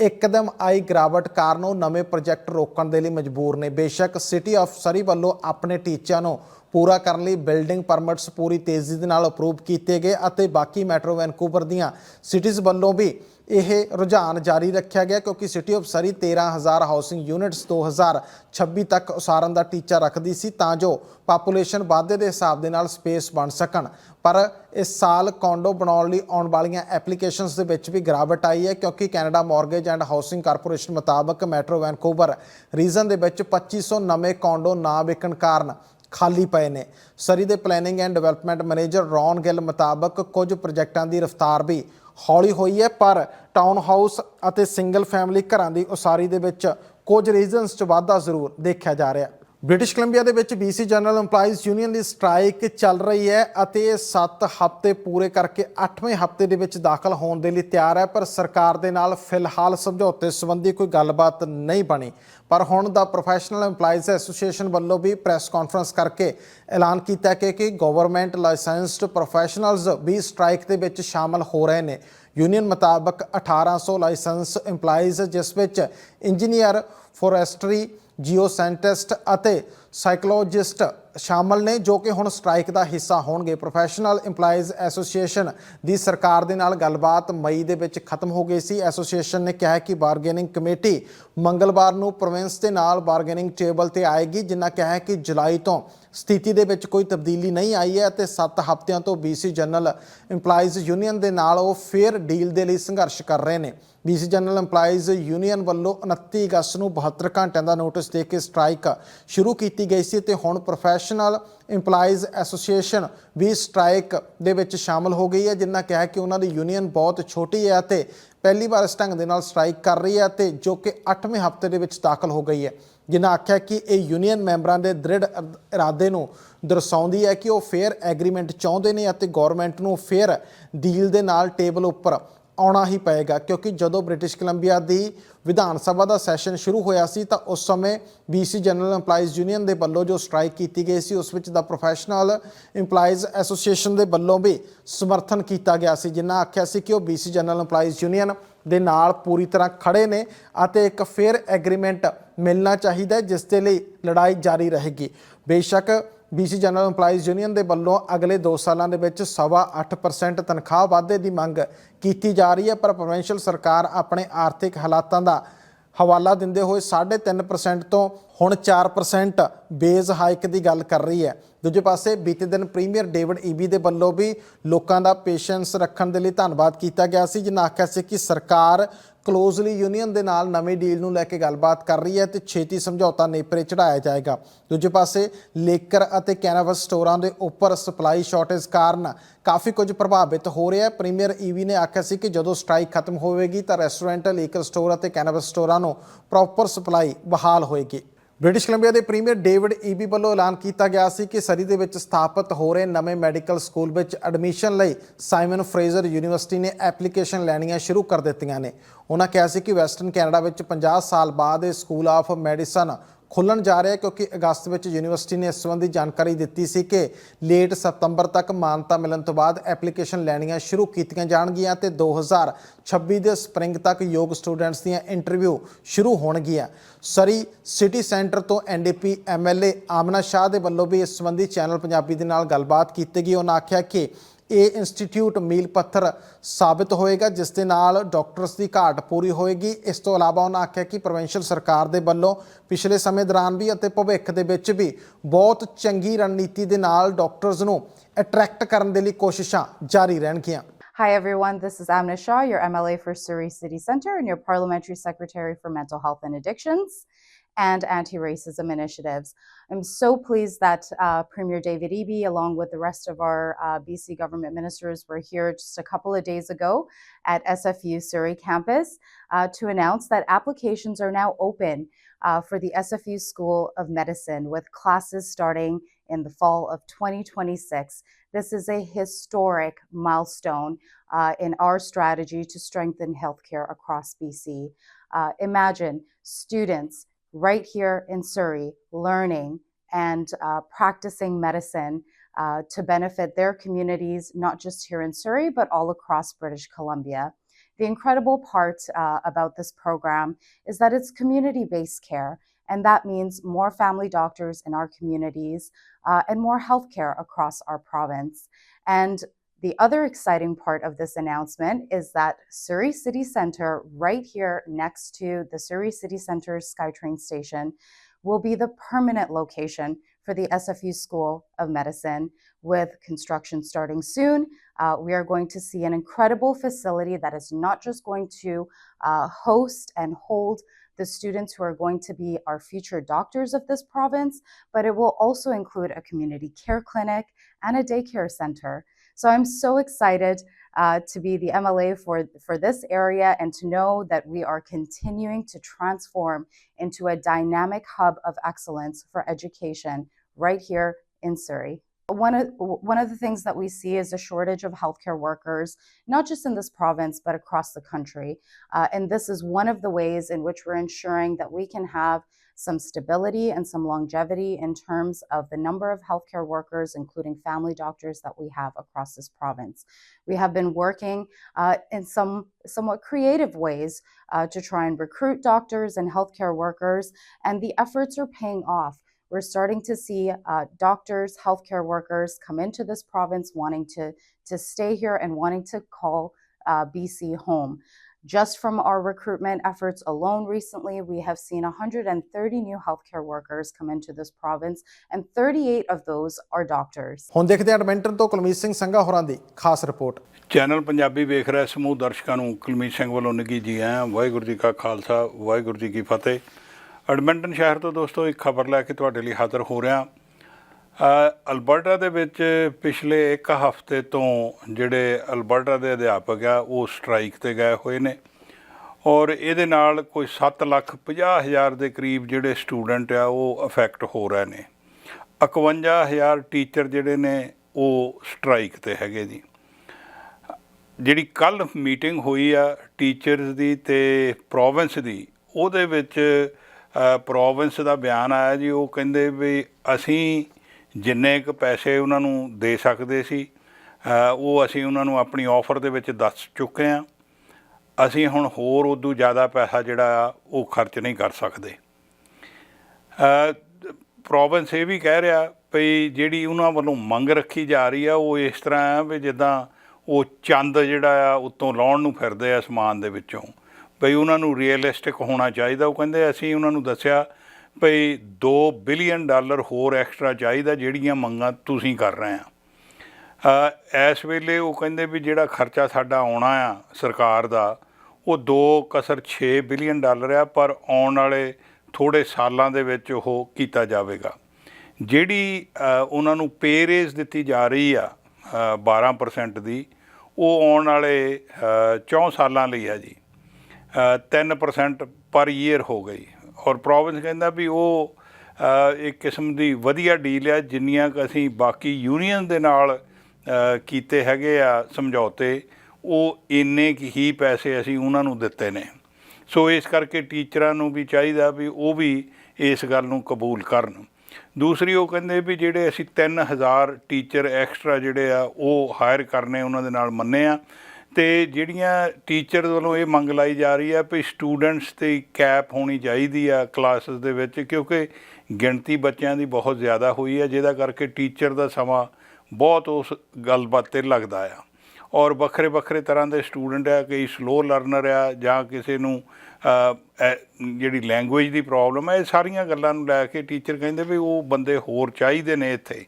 ਇੱਕਦਮ ਆਈ ਗਿਰਾਵਟ ਕਾਰਨ ਉਹ ਨਵੇਂ ਪ੍ਰੋਜੈਕਟ ਰੋਕਣ ਦੇ ਲਈ ਮਜਬੂਰ ਨੇ। ਬੇਸ਼ੱਕ ਸਿਟੀ ਆਫ ਸਰੀ ਵੱਲੋਂ ਆਪਣੇ ਟੀਚਿਆਂ ਨੂੰ ਪੂਰਾ ਕਰਨ ਲਈ ਬਿਲਡਿੰਗ ਪਰਮਿਟਸ ਪੂਰੀ ਤੇਜ਼ੀ ਦੇ ਨਾਲ ਅਪਰੂਵ ਕੀਤੇ ਗਏ ਅਤੇ ਬਾਕੀ ਮੈਟਰੋ ਵੈਨਕੂਵਰ ਦੀਆਂ ਸਿਟੀਜ਼ ਵੱਲੋਂ ਵੀ ਇਹ ਰੁਝਾਨ ਜਾਰੀ ਰੱਖਿਆ ਗਿਆ ਕਿਉਂਕਿ City of Surrey 13000 housing units 2026 ਤੱਕ ਉਸਾਰਨ ਦਾ ਟੀਚਾ ਰੱਖਦੀ ਸੀ ਤਾਂ ਜੋ ਪਾਪੂਲੇਸ਼ਨ ਵਾਧੇ ਦੇ ਹਿਸਾਬ ਦੇ ਨਾਲ ਸਪੇਸ ਬਣ ਸਕਣ। ਪਰ ਇਸ ਸਾਲ ਕੌਂਡੋ ਬਣਾਉਣ ਲਈ ਆਉਣ ਵਾਲੀਆਂ ਐਪਲੀਕੇਸ਼ਨਸ ਦੇ ਵਿੱਚ ਵੀ ਗਿਰਾਵਟ ਆਈ ਹੈ ਕਿਉਂਕਿ Canada Mortgage and Housing Corporation ਮੁਤਾਬਕ ਮੈਟਰੋ ਵੈਨਕੂਵਰ ਰੀਜਨ ਦੇ ਵਿੱਚ 2500 ਨਵੇਂ ਕੌਂਡੋ ਨਾ ਵਿਕਣ ਕਾਰਨ ਖਾਲੀ ਪਏ ਨੇ। ਸਰੀ ਦੇ planning and development manager Ron Gill ਮੁਤਾਬਕ ਕੁਝ ਪ੍ਰੋਜੈਕਟਾਂ ਦੀ ਰਫ਼ਤਾਰ ਵੀ ਹੌਲੀ ਹੋਈ ਹੈ, ਪਰ ਟਾਊਨ ਹਾਊਸ ਅਤੇ ਸਿੰਗਲ ਫੈਮਿਲੀ ਘਰਾਂ ਦੀ ਉਸਾਰੀ ਦੇ ਵਿੱਚ ਕੁਝ ਰੀਜ਼ਨਸ 'ਚ ਵਾਧਾ ਜ਼ਰੂਰ ਦੇਖਿਆ ਜਾ ਰਿਹਾ। ਬ੍ਰਿਟਿਸ਼ ਕੋਲੰਬੀਆ ਦੇ ਵਿੱਚ BC ਜਨਰਲ EMPLOYEES ਯੂਨੀਅਨ ਦੀ ਸਟ੍ਰਾਈਕ ਚੱਲ ਰਹੀ ਹੈ ਅਤੇ ਇਹ 7 ਹਫ਼ਤੇ ਪੂਰੇ ਕਰਕੇ 8ਵੇਂ ਹਫ਼ਤੇ ਦੇ ਵਿੱਚ ਦਾਖਲ ਹੋਣ ਦੇ ਲਈ ਤਿਆਰ ਹੈ, ਪਰ ਸਰਕਾਰ ਦੇ ਨਾਲ ਫਿਲਹਾਲ ਸਮਝੌਤੇ ਸੰਬੰਧੀ ਕੋਈ ਗੱਲਬਾਤ ਨਹੀਂ ਬਣੀ। ਪਰ ਹੁਣ ਦਾ ਪ੍ਰੋਫੈਸ਼ਨਲ EMPLOYEES ਐਸੋਸੀਏਸ਼ਨ ਵੱਲੋਂ ਵੀ ਪ੍ਰੈਸ ਕਾਨਫਰੰਸ ਕਰਕੇ ਐਲਾਨ ਕੀਤਾ ਕਿ ਕਿ ਗਵਰਨਮੈਂਟ ਲਾਇਸੈਂਸਡ ਪ੍ਰੋਫੈਸ਼ਨਲਜ਼ ਵੀ ਸਟ੍ਰਾਈਕ ਦੇ ਵਿੱਚ ਸ਼ਾਮਲ ਹੋ ਰਹੇ ਨੇ। ਯੂਨੀਅਨ ਮੁਤਾਬਕ 1800 ਲਾਇਸੈਂਸ EMPLOYEES, ਜਿਸ ਵਿੱਚ ਇੰਜੀਨੀਅਰ ਫੋਰੈਸਟਰੀ ਜੀਓਸਾਇੰਟਿਸਟ ਅਤੇ ਸਾਈਕੋਲੋਜਿਸਟ ਸ਼ਾਮਲ ਨੇ, ਜੋ ਕਿ ਹੁਣ ਸਟ੍ਰਾਈਕ ਦਾ ਹਿੱਸਾ ਹੋਣਗੇ। ਪ੍ਰੋਫੈਸ਼ਨਲ EMPLOYEES ਐਸੋਸੀਏਸ਼ਨ ਦੀ ਸਰਕਾਰ ਦੇ ਨਾਲ ਗੱਲਬਾਤ ਮਈ ਦੇ ਵਿੱਚ ਖਤਮ ਹੋ ਗਈ ਸੀ। ਐਸੋਸੀਏਸ਼ਨ ਨੇ ਕਿਹਾ ਕਿ ਬਾਰਗੇਨਿੰਗ ਕਮੇਟੀ ਮੰਗਲਵਾਰ ਨੂੰ ਪ੍ਰੋਵਿੰਸ ਦੇ ਨਾਲ ਬਾਰਗੇਨਿੰਗ ਟੇਬਲ ਤੇ ਆਏਗੀ ਜਿਨ੍ਹਾਂ ਕਿਹਾ ਕਿ ਜੁਲਾਈ ਤੋਂ ਸਥਿਤੀ ਦੇ ਵਿੱਚ ਕੋਈ ਤਬਦੀਲੀ ਨਹੀਂ ਆਈ ਹੈ ਤੇ 7 ਹਫ਼ਤਿਆਂ ਤੋਂ BC ਜਨਰਲ EMPLOYEES ਯੂਨੀਅਨ ਦੇ ਨਾਲ ਉਹ ਫੇਅਰ ਡੀਲ ਦੇ ਲਈ ਸੰਘਰਸ਼ ਕਰ ਰਹੇ ਨੇ। BC ਜਨਰਲ EMPLOYEES ਯੂਨੀਅਨ ਵੱਲੋਂ 29 ਅਗਸਤ ਨੂੰ 72 ਘੰਟਿਆਂ ਦਾ ਨੋਟਿਸ ਦੇ ਕੇ ਸਟ੍ਰਾਈਕ ਸ਼ੁਰੂ ਕੀਤੀ ਗਈ ਸੀ ਤੇ ਹੁਣ ਪ੍ਰੋਫੈਸ਼ਨਲ EMPLOYEES ਐਸੋਸੀਏਸ਼ਨ ਵੀ ਸਟ੍ਰਾਈਕ ਦੇ ਵਿੱਚ ਸ਼ਾਮਲ ਹੋ ਗਈ ਹੈ ਜਿਨ੍ਹਾਂ ਕਿਹਾ ਕਿ ਉਹਨਾਂ ਦੀ ਯੂਨੀਅਨ ਬਹੁਤ ਛੋਟੀ ਹੈ ਅਤੇ ਪਹਿਲੀ ਵਾਰ ਇਸ ਢੰਗ ਦੇ ਨਾਲ ਸਟ੍ਰਾਈਕ ਕਰ ਰਹੀ ਹੈ ਤੇ ਜੋ ਕਿ 8ਵੇਂ ਹਫ਼ਤੇ ਦੇ ਵਿੱਚ ਦਾਖਲ ਹੋ ਗਈ ਹੈ। ਜਿਨ੍ਹਾਂ ਆਖਿਆ ਕਿ ਇਹ ਯੂਨੀਅਨ ਮੈਂਬਰਾਂ ਦੇ ਦ੍ਰਿੜ ਇਰਾਦੇ ਨੂੰ ਦਰਸਾਉਂਦੀ ਹੈ ਕਿ ਉਹ ਫੇਅਰ ਐਗਰੀਮੈਂਟ ਚਾਹੁੰਦੇ ਨੇ ਅਤੇ ਗਵਰਨਮੈਂਟ ਨੂੰ ਫੇਅਰ ਡੀਲ ਦੇ ਨਾਲ ਟੇਬਲ ਉੱਪਰ ਆਉਣਾ ਹੀ ਪਏਗਾ, ਕਿਉਂਕਿ ਜਦੋਂ ਬ੍ਰਿਟਿਸ਼ ਕੋਲੰਬੀਆ ਦੀ ਵਿਧਾਨ ਸਭਾ ਦਾ ਸੈਸ਼ਨ ਸ਼ੁਰੂ ਹੋਇਆ ਸੀ, ਤਾਂ ਉਸ ਸਮੇਂ BC ਜਨਰਲ EMPLOYEES ਯੂਨੀਅਨ ਦੇ ਵੱਲੋਂ ਜੋ ਸਟ੍ਰਾਈਕ ਕੀਤੀ ਗਈ ਸੀ, ਉਸ ਵਿੱਚ ਦਾ ਪ੍ਰੋਫੈਸ਼ਨਲ EMPLOYEES ਐਸੋਸੀਏਸ਼ਨ ਦੇ ਵੱਲੋਂ ਵੀ ਸਮਰਥਨ ਕੀਤਾ ਗਿਆ ਸੀ ਜਿਨ੍ਹਾਂ ਆਖਿਆ ਸੀ ਕਿ ਉਹ BC ਜਨਰਲ EMPLOYEES ਯੂਨੀਅਨ ਦੇ ਨਾਲ ਪੂਰੀ ਤਰ੍ਹਾਂ ਖੜੇ ਨੇ ਅਤੇ ਇੱਕ ਫੇਅਰ ਐਗਰੀਮੈਂਟ ਮਿਲਣਾ ਚਾਹੀਦਾ ਜਿਸ ਦੇ ਲਈ ਲੜਾਈ ਜਾਰੀ ਰਹੇਗੀ। ਬੇਸ਼ੱਕ BC ਜਨਰਲ EMPLOYEES ਯੂਨੀਅਨ ਦੇ ਵੱਲੋਂ ਅਗਲੇ 2 ਸਾਲਾਂ ਦੇ ਵਿੱਚ ਸਵਾ 8% ਤਨਖਾਹ ਵਾਧੇ ਦੀ ਮੰਗ ਕੀਤੀ ਜਾ ਰਹੀ ਹੈ, ਪਰ ਪ੍ਰੋਵਿੰਸ਼ੀਅਲ ਸਰਕਾਰ ਆਪਣੇ ਆਰਥਿਕ ਹਾਲਾਤਾਂ ਦਾ ਹਵਾਲਾ ਦਿੰਦੇ ਹੋਏ 3.5% ਤੋਂ ਹੁਣ 4% ਬੇਸ ਹਾਈਕ ਦੀ ਗੱਲ ਕਰ ਰਹੀ ਹੈ। ਦੂਜੇ ਪਾਸੇ ਬੀਤੇ ਦਿਨ ਪ੍ਰੀਮੀਅਰ ਡੇਵਿਡ ਈਬੀ ਦੇ ਵੱਲੋਂ ਵੀ ਲੋਕਾਂ ਦਾ ਪੇਸ਼ੈਂਸ ਰੱਖਣ ਦੇ ਲਈ ਧੰਨਵਾਦ ਕੀਤਾ ਗਿਆ ਸੀ, ਜਿਨ੍ਹਾਂ ਆਖਿਆ ਸੀ ਕਿ ਸਰਕਾਰ ਕਲੋਜ਼ਲੀ ਯੂਨੀਅਨ ਦੇ ਨਾਲ ਨਵੇਂ ਡੀਲ ਨੂੰ ਲੈ ਕੇ ਗੱਲਬਾਤ ਕਰ ਰਹੀ ਹੈ ਤੇ ਛੇਤੀ ਸਮਝੌਤਾ ਨੇਪਰੇ ਚੜਾਇਆ ਜਾਏਗਾ। ਦੂਜੇ ਪਾਸੇ ਲੇਕਰ ਅਤੇ ਕੈਨਵਸ ਸਟੋਰਾਂ ਦੇ ਉੱਪਰ ਸਪਲਾਈ ਸ਼ਾਰਟੇਜ ਕਾਰਨ ਕਾਫੀ ਕੁਝ ਪ੍ਰਭਾਵਿਤ ਹੋ ਰਿਹਾ ਹੈ। ਪ੍ਰੀਮੀਅਰ ਈਵੀ ਨੇ ਆਖਿਆ ਸੀ ਕਿ ਜਦੋਂ ਸਟ੍ਰਾਈਕ ਖਤਮ ਹੋਵੇਗੀ ਤਾਂ ਰੈਸਟੋਰੈਂਟ ਲੇਕਰ ਸਟੋਰ ਅਤੇ ਕੈਨਵਸ ਸਟੋਰਾਂ ਨੂੰ ਪ੍ਰੋਪਰ ਸਪਲਾਈ ਬਹਾਲ ਹੋਏਗੀ। ਬ੍ਰਿਟਿਸ਼ ਕੋਲੰਬੀਆ ਦੇ ਪ੍ਰੀਮੀਅਰ ਡੇਵਿਡ ਈਬੀ ਵੱਲੋਂ ਐਲਾਨ ਕੀਤਾ ਗਿਆ ਸੀ ਕਿ ਸਰੀ ਦੇ ਵਿੱਚ ਸਥਾਪਿਤ ਹੋ ਰਹੇ ਨਵੇਂ ਮੈਡੀਕਲ ਸਕੂਲ ਵਿੱਚ ਐਡਮਿਸ਼ਨ ਲਈ ਸਾਈਮਨ ਫਰੇਜ਼ਰ ਯੂਨੀਵਰਸਿਟੀ ਨੇ ਐਪਲੀਕੇਸ਼ਨ ਲੈਣੀਆਂ ਸ਼ੁਰੂ ਕਰ ਦਿੱਤੀਆਂ ਨੇ। ਉਹਨਾਂ ਕਿਹਾ ਸੀ ਕਿ ਵੈਸਟਰਨ ਕੈਨੇਡਾ ਵਿੱਚ 50 ਸਾਲ ਬਾਅਦ ਇਹ ਸਕੂਲ ਆਫ ਮੈਡੀਸਨ ਖੁੱਲਣ ਜਾ ਰਿਹਾ ਹੈ ਕਿਉਂਕਿ ਅਗਸਤ ਵਿੱਚ ਯੂਨੀਵਰਸਿਟੀ ਨੇ ਇਸ ਸੰਬੰਧੀ ਜਾਣਕਾਰੀ ਦਿੱਤੀ ਸੀ ਕਿ ਲੇਟ ਸਤੰਬਰ ਤੱਕ ਮਾਨਤਾ ਮਿਲਣ ਤੋਂ ਬਾਅਦ ਐਪਲੀਕੇਸ਼ਨ ਲੈਣੀਆਂ ਸ਼ੁਰੂ ਕੀਤੀਆਂ ਜਾਣਗੀਆਂ ਤੇ 2026 ਦੇ ਸਪ੍ਰਿੰਗ ਤੱਕ ਯੋਗ ਸਟੂਡੈਂਟਸ ਦੀਆਂ ਇੰਟਰਵਿਊ ਸ਼ੁਰੂ ਹੋਣਗੀਆਂ। ਸਰੀ ਸਿਟੀ ਸੈਂਟਰ ਤੋਂ ਐਨਡੀਪੀ ਐਮਐਲਏ ਆਮਨਾ ਸ਼ਾਹ ਦੇ ਵੱਲੋਂ ਵੀ ਇਸ ਸੰਬੰਧੀ ਚੈਨਲ ਪੰਜਾਬੀ ਦੇ ਨਾਲ ਗੱਲਬਾਤ ਕੀਤੀ ਗਈ। ਉਹਨਾਂ ਆਖਿਆ ਕਿ ਇਹ ਇੰਸਟੀਚਿਊਟ ਮੀਲ ਪੱਥਰ ਸਾਬਿਤ ਹੋਏਗਾ ਜਿਸ ਦੇ ਨਾਲ ਡਾਕਟਰਸ ਦੀ ਘਾਟ ਪੂਰੀ ਹੋਏਗੀ। ਇਸ ਤੋਂ ਇਲਾਵਾ ਉਹਨਾਂ ਆਖਿਆ ਕਿ ਪ੍ਰੋਵਿੰਸ਼ੀਅਲ ਸਰਕਾਰ ਦੇ ਵੱਲੋਂ ਪਿਛਲੇ ਸਮੇਂ ਦੌਰਾਨ ਵੀ ਅਤੇ ਭਵਿੱਖ ਦੇ ਵਿੱਚ ਵੀ ਬਹੁਤ ਚੰਗੀ ਰਣਨੀਤੀ ਦੇ ਨਾਲ ਡਾਕਟਰਸ ਨੂੰ ਅਟਰੈਕਟ ਕਰਨ ਦੇ ਲਈ ਕੋਸ਼ਿਸ਼ਾਂ ਜਾਰੀ ਰਹਿਣਗੀਆਂ। Hi, everyone. This is Amna Shah, your MLA for Surrey City Centre and your Parliamentary Secretary for Mental Health and Addictions. And Anti Racism Initiatives. I'm so pleased that uh, Premier David Eby, along with the rest of our uh, BC government ministers, were here just a couple of days ago at SFU Surrey campus uh, to announce that applications are now open uh, for the SFU School of Medicine with classes starting in the fall of 2026. This is a historic milestone uh, in our strategy to strengthen healthcare across BC. Uh, imagine students right here in Surrey learning and uh, practicing medicine uh, to benefit their communities, not just here in Surrey, but all across British Columbia. The incredible part uh, about this program is that it's community based care. And that means more family doctors in our communities uh, and more healthcare across our province. And the other exciting part of this announcement is that Surrey City Centre, right here next to the Surrey City Centre SkyTrain station, will be the permanent location for the SFU School of Medicine. With construction starting soon, uh, we are going to see an incredible facility that is not just going to uh, host and hold the students who are going to be our future doctors of this province, but it will also include a community care clinic and a daycare center. So I'm so excited uh, to be the MLA for, for this area and to know that we are continuing to transform into a dynamic hub of excellence for education right here in Surrey. One of, one of the things that we see is a shortage of healthcare workers, not just in this province, but across the country. Uh, and this is one of the ways in which we're ensuring that we can have some stability and some longevity in terms of the number of healthcare workers, including family doctors that we have across this province. We have been working uh, in some somewhat creative ways uh, to try and recruit doctors and healthcare workers, and the efforts are paying off. We're starting to see uh, doctors, healthcare workers come into this province wanting to, to stay here and wanting to call uh, BC home. Just from our recruitment efforts alone recently, we have seen 130 new healthcare workers come into this province, and 38 of those are doctors. ਹੁਣ ਦੇਖਦੇ ਹਾਂ Edmonton ਤੋਂ ਕੁਲਮੀਤ ਸਿੰਘ ਸੰਘਾ ਹੋਰਾਂ ਦੀ ਖਾਸ report channel Punjabi ਵੇਖ ਰਿਹਾ ਸਮੂਹ ਦਰਸ਼ਕਾਂ ਨੂੰ ਕੁਲਮੀਤ ਸਿੰਘ ਵੱਲੋਂ ਨਿੱਘੀ ਜੀ ਆਇਆਂ ਵਾਹਿਗੁਰੂ ਜੀ ਕਾ ਖਾਲਸਾ ਵਾਹਿਗੁਰੂ ਜੀ ਕੀ ਫਤਿਹ ਐਡਮਿੰਟਨ ਸ਼ਹਿਰ ਤੋਂ ਦੋਸਤੋ ਇੱਕ ਖਬਰ ਲੈ ਕੇ ਤੁਹਾਡੇ ਲਈ ਹਾਜ਼ਰ ਹੋ ਰਿਹਾ ਅਲਬਰਟਾ ਦੇ ਵਿੱਚ ਪਿਛਲੇ ਇੱਕ ਹਫ਼ਤੇ ਤੋਂ ਜਿਹੜੇ ਅਲਬਰਟਾ ਦੇ ਅਧਿਆਪਕ ਆ, ਉਹ ਸਟ੍ਰਾਈਕ ਤੇ ਗਏ ਹੋਏ ਨੇ। ਔਰ ਇਹਦੇ ਨਾਲ ਕੋਈ 7 ਲੱਖ 50 ਹਜ਼ਾਰ ਦੇ ਕਰੀਬ ਜਿਹੜੇ ਸਟੂਡੈਂਟ ਆ, ਉਹ ਅਫੈਕਟ ਹੋ ਰਹੇ ਨੇ। 51 ਹਜ਼ਾਰ ਟੀਚਰ ਜਿਹੜੇ ਨੇ, ਉਹ ਸਟ੍ਰਾਈਕ ਤੇ ਹੈਗੇ ਜੀ। ਜਿਹੜੀ ਕੱਲ ਮੀਟਿੰਗ ਹੋਈ ਆ ਟੀਚਰਸ ਦੀ ਤੇ ਪ੍ਰੋਵਿੰਸ ਦੀ, ਉਹਦੇ ਵਿੱਚ ਪ੍ਰੋਵਿੰਸ ਦਾ ਬਿਆਨ ਆਇਆ ਜੀ। ਉਹ ਕਹਿੰਦੇ ਵੀ ਅਸੀਂ ਜਿੰਨੇ ਕੁ ਪੈਸੇ ਉਹਨਾਂ ਨੂੰ ਦੇ ਸਕਦੇ ਸੀ ਉਹ ਅਸੀਂ ਉਹਨਾਂ ਨੂੰ ਆਪਣੀ ਆਫਰ ਦੇ ਵਿੱਚ ਦੱਸ ਚੁੱਕੇ ਹਾਂ। ਅਸੀਂ ਹੁਣ ਹੋਰ ਉਦੋਂ ਜ਼ਿਆਦਾ ਪੈਸਾ ਜਿਹੜਾ ਆ, ਉਹ ਖਰਚ ਨਹੀਂ ਕਰ ਸਕਦੇ। ਪ੍ਰੋਵਿੰਸ ਇਹ ਵੀ ਕਹਿ ਰਿਹਾ ਵੀ ਜਿਹੜੀ ਉਹਨਾਂ ਵੱਲੋਂ ਮੰਗ ਰੱਖੀ ਜਾ ਰਹੀ ਆ, ਉਹ ਇਸ ਤਰ੍ਹਾਂ ਆ ਵੀ ਜਿੱਦਾਂ ਉਹ ਚੰਦ ਜਿਹੜਾ ਆ, ਉੱਤੋਂ ਲਾਉਣ ਨੂੰ ਫਿਰਦੇ ਆ ਅਸਮਾਨ ਦੇ ਵਿੱਚੋਂ। ਭਈ ਉਹਨਾਂ ਨੂੰ ਰੀਅਲਿਸਟਿਕ ਹੋਣਾ ਚਾਹੀਦਾ। ਉਹ ਕਹਿੰਦੇ ਅਸੀਂ ਉਹਨਾਂ ਨੂੰ ਦੱਸਿਆ ਭਈ 2 ਬਿਲੀਅਨ ਡਾਲਰ ਹੋਰ ਐਕਸਟਰਾ ਚਾਹੀਦਾ ਜਿਹੜੀਆਂ ਮੰਗਾਂ ਤੁਸੀਂ ਕਰ ਰਹੇ ਆ। ਇਸ ਵੇਲੇ ਉਹ ਕਹਿੰਦੇ ਵੀ ਜਿਹੜਾ ਖਰਚਾ ਸਾਡਾ ਆਉਣਾ ਆ ਸਰਕਾਰ ਦਾ ਉਹ 2 ਕਸਰ 6 ਬਿਲੀਅਨ ਡਾਲਰ ਆ ਪਰ ਆਉਣ ਵਾਲੇ ਥੋੜੇ ਸਾਲਾਂ ਦੇ ਵਿੱਚ ਉਹ ਕੀਤਾ ਜਾਵੇਗਾ। ਜਿਹੜੀ ਉਹਨਾਂ ਨੂੰ ਪੇ ਰੇਜ਼ ਦਿੱਤੀ ਜਾ ਰਹੀ ਆ ਅ, 12% ਦੀ ਉਹ ਆਉਣ ਵਾਲੇ ਅ, 4 ਸਾਲਾਂ ਲਈ ਆ ਜੀ। ਅ, 3% ਪਰ ਈਅਰ ਹੋ ਗਈ। ਔਰ ਪ੍ਰੋਵਿੰਸ ਕਹਿੰਦਾ ਵੀ ਉਹ ਇੱਕ ਕਿਸਮ ਦੀ ਵਧੀਆ ਡੀਲ ਆ ਜਿੰਨੀਆਂ ਕੁ ਅਸੀਂ ਬਾਕੀ ਯੂਨੀਅਨ ਦੇ ਨਾਲ ਕੀਤੇ ਹੈਗੇ ਆ ਸਮਝੌਤੇ, ਉਹ ਇੰਨੇ ਕੁ ਹੀ ਪੈਸੇ ਅਸੀਂ ਉਹਨਾਂ ਨੂੰ ਦਿੱਤੇ ਨੇ। ਸੋ ਇਸ ਕਰਕੇ ਟੀਚਰਾਂ ਨੂੰ ਵੀ ਚਾਹੀਦਾ ਵੀ ਉਹ ਵੀ ਇਸ ਗੱਲ ਨੂੰ ਕਬੂਲ ਕਰਨ। ਦੂਸਰੀ ਉਹ ਕਹਿੰਦੇ ਵੀ ਜਿਹੜੇ ਅਸੀਂ 3000 ਟੀਚਰ ਐਕਸਟਰਾ ਜਿਹੜੇ ਆ, ਉਹ ਹਾਇਰ ਕਰਨੇ ਉਹਨਾਂ ਦੇ ਨਾਲ ਮੰਨੇ ਆ। ਤੇ ਜਿਹੜੀਆਂ ਟੀਚਰ ਵੱਲੋਂ ਇਹ ਮੰਗ ਲਾਈ ਜਾ ਰਹੀ ਆ ਵੀ ਸਟੂਡੈਂਟਸ ਤੇ ਕੈਪ ਹੋਣੀ ਚਾਹੀਦੀ ਆ ਕਲਾਸਿਸ ਦੇ ਵਿੱਚ, ਕਿਉਂਕਿ ਗਿਣਤੀ ਬੱਚਿਆਂ ਦੀ ਬਹੁਤ ਜ਼ਿਆਦਾ ਹੋਈ ਆ, ਜਿਹਦਾ ਕਰਕੇ ਟੀਚਰ ਦਾ ਸਮਾਂ ਬਹੁਤ ਉਸ ਗੱਲਬਾਤ ਤੇ ਲੱਗਦਾ ਆ। ਔਰ ਵੱਖਰੇ ਵੱਖਰੇ ਤਰ੍ਹਾਂ ਦੇ ਸਟੂਡੈਂਟ ਆ, ਕਈ ਸਲੋ ਲਰਨਰ ਆ ਜਾਂ ਕਿਸੇ ਨੂੰ ਐ- ਜਿਹੜੀ ਲੈਂਗੁਏਜ ਦੀ ਪ੍ਰੋਬਲਮ ਹੈ ਇਹ ਸਾਰੀਆਂ ਗੱਲਾਂ ਨੂੰ ਲੈ ਕੇ ਟੀਚਰ ਕਹਿੰਦੇ ਵੀ ਉਹ ਬੰਦੇ ਹੋਰ ਚਾਹੀਦੇ ਨੇ ਇੱਥੇ।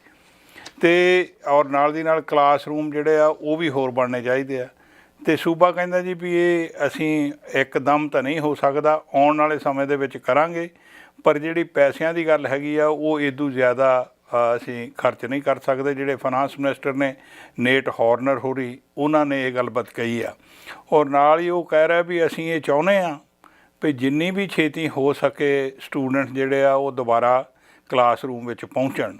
ਤੇ ਔਰ ਨਾਲ ਦੀ ਨਾਲ ਕਲਾਸਰੂਮ ਜਿਹੜੇ ਆ, ਉਹ ਵੀ ਹੋਰ ਬਣਨੇ ਚਾਹੀਦੇ ਆ। ਤੇ ਸੂਬਾ ਕਹਿੰਦਾ ਜੀ ਵੀ ਇਹ ਅਸੀਂ ਇੱਕਦਮ ਤਾਂ ਨਹੀਂ ਹੋ ਸਕਦਾ, ਆਉਣ ਵਾਲੇ ਸਮੇਂ ਦੇ ਵਿੱਚ ਕਰਾਂਗੇ, ਪਰ ਜਿਹੜੀ ਪੈਸਿਆਂ ਦੀ ਗੱਲ ਹੈਗੀ ਆ, ਉਹ ਇਦੋਂ ਜ਼ਿਆਦਾ ਅਸੀਂ ਖਰਚ ਨਹੀਂ ਕਰ ਸਕਦੇ। ਜਿਹੜੇ ਫਾਈਨਾਂਸ ਮਿਨਿਸਟਰ ਨੇ, ਨੇਟ ਹਾਰਨਰ ਹੋਰੀ, ਉਹਨਾਂ ਨੇ ਇਹ ਗੱਲਬਾਤ ਕਹੀ ਆ। ਔਰ ਨਾਲ ਹੀ ਉਹ ਕਹਿ ਰਿਹਾ ਵੀ ਅਸੀਂ ਇਹ ਚਾਹੁੰਦੇ ਆ ਵੀ ਜਿੰਨੀ ਵੀ ਛੇਤੀ ਹੋ ਸਕੇ ਸਟੂਡੈਂਟ ਜਿਹੜੇ ਆ, ਉਹ ਦੁਬਾਰਾ ਕਲਾਸਰੂਮ ਵਿੱਚ ਪਹੁੰਚਣ।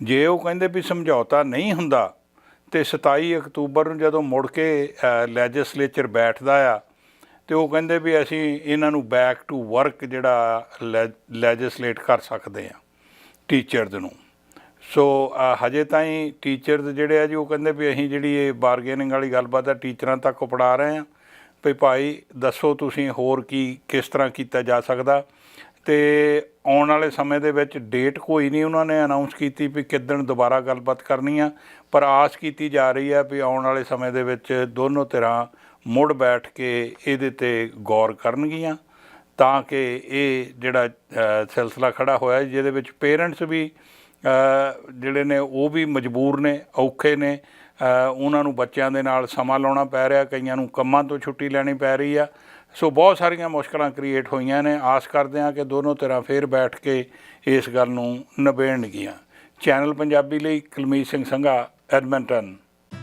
ਜੇ ਉਹ ਕਹਿੰਦੇ ਵੀ ਸਮਝੌਤਾ ਨਹੀਂ ਹੁੰਦਾ ਤੇ 27 ਅਕਤੂਬਰ ਨੂੰ ਜਦੋਂ ਮੁੜ ਕੇ ਲੈਜਿਸਲੇਚਰ ਬੈਠਦਾ ਆ, ਤੇ ਉਹ ਕਹਿੰਦੇ ਵੀ ਅਸੀਂ ਇਹਨਾਂ ਨੂੰ ਬੈਕ ਟੂ ਵਰਕ ਜਿਹੜਾ ਲੈਜਿਸਲੇਟ ਕਰ ਸਕਦੇ ਆ ਟੀਚਰਸ ਨੂੰ। ਸੋ ਹਜੇ ਤਾਈਂ ਟੀਚਰਸ ਜਿਹੜੇ ਆ ਜੀ, ਉਹ ਕਹਿੰਦੇ ਵੀ ਅਸੀਂ ਜਿਹੜੀ ਇਹ ਬਾਰਗੇਨਿੰਗ ਵਾਲੀ ਗੱਲਬਾਤ ਆ ਟੀਚਰਾਂ ਤੱਕ ਪੜਾ ਰਹੇ ਆ, ਵੀ ਭਾਈ ਦੱਸੋ ਤੁਸੀਂ ਹੋਰ ਕੀ, ਕਿਸ ਤਰ੍ਹਾਂ ਕੀਤਾ ਜਾ ਸਕਦਾ? ਤੇ ਆਉਣ ਵਾਲੇ ਸਮੇਂ ਦੇ ਵਿੱਚ ਡੇਟ ਕੋਈ ਨਹੀਂ ਉਹਨਾਂ ਨੇ ਅਨਾਉਂਸ ਕੀਤੀ ਵੀ ਕਿੱਦਣ ਦੁਬਾਰਾ ਗੱਲਬਾਤ ਕਰਨੀ ਆ, ਪਰ ਆਸ ਕੀਤੀ ਜਾ ਰਹੀ ਆ ਵੀ ਆਉਣ ਵਾਲੇ ਸਮੇਂ ਦੇ ਵਿੱਚ ਦੋਨੋਂ ਧਿਰਾਂ ਮੁੜ ਬੈਠ ਕੇ ਇਹਦੇ ਤੇ ਗੌਰ ਕਰਨਗੀਆਂ, ਤਾਂ ਕਿ ਇਹ ਜਿਹੜਾ ਸਿਲਸਿਲਾ ਖੜਾ ਹੋਇਆ ਜਿਹਦੇ ਵਿੱਚ ਪੇਰੈਂਟਸ ਵੀ ਜਿਹੜੇ ਨੇ ਉਹ ਵੀ ਮਜਬੂਰ ਨੇ, ਔਖੇ ਨੇ ਉਹਨਾਂ ਨੂੰ ਬੱਚਿਆਂ ਦੇ ਨਾਲ ਸਮਾਂ ਲਾਉਣਾ ਪੈ ਰਿਹਾ, ਕਈਆਂ ਨੂੰ ਕੰਮਾਂ ਤੋਂ ਛੁੱਟੀ ਲੈਣੀ ਪੈ ਰਹੀ ਆ ਸੋ ਬਹੁਤ ਸਾਰੀਆਂ ਮੁਸ਼ਕਲਾਂ ਕ੍ਰੀਏਟ ਹੋਈਆਂ ਨੇ। ਆਸ ਕਰਦੇ ਹਾਂ ਕਿ ਦੋਨੋਂ ਤਰ੍ਹਾਂ ਫੇਰ ਬੈਠ ਕੇ ਇਸ ਗੱਲ ਨੂੰ ਨਿਬੇੜਨਗੀਆਂ। ਚੈਨਲ ਪੰਜਾਬੀ ਲਈ ਕੁਲਮੀਤ ਸਿੰਘ ਸੰਘਾ, ਐਡਮਿੰਟਨ।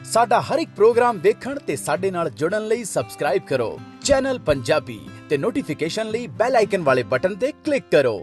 ਸਾਡਾ ਹਰ ਇੱਕ ਪ੍ਰੋਗਰਾਮ ਦੇਖਣ ਤੇ ਸਾਡੇ ਨਾਲ ਜੁੜਨ ਲਈ ਸਬਸਕ੍ਰਾਈਬ ਕਰੋ। ਚੈਨਲ ਪੰਜਾਬੀ ਤੇ ਨੋਟੀਫਿਕੇਸ਼ਨ ਲਈ ਬੈਲ ਆਈਕਨ ਵਾਲੇ ਬਟਨ ਤੇ ਕਲਿੱਕ ਕਰੋ।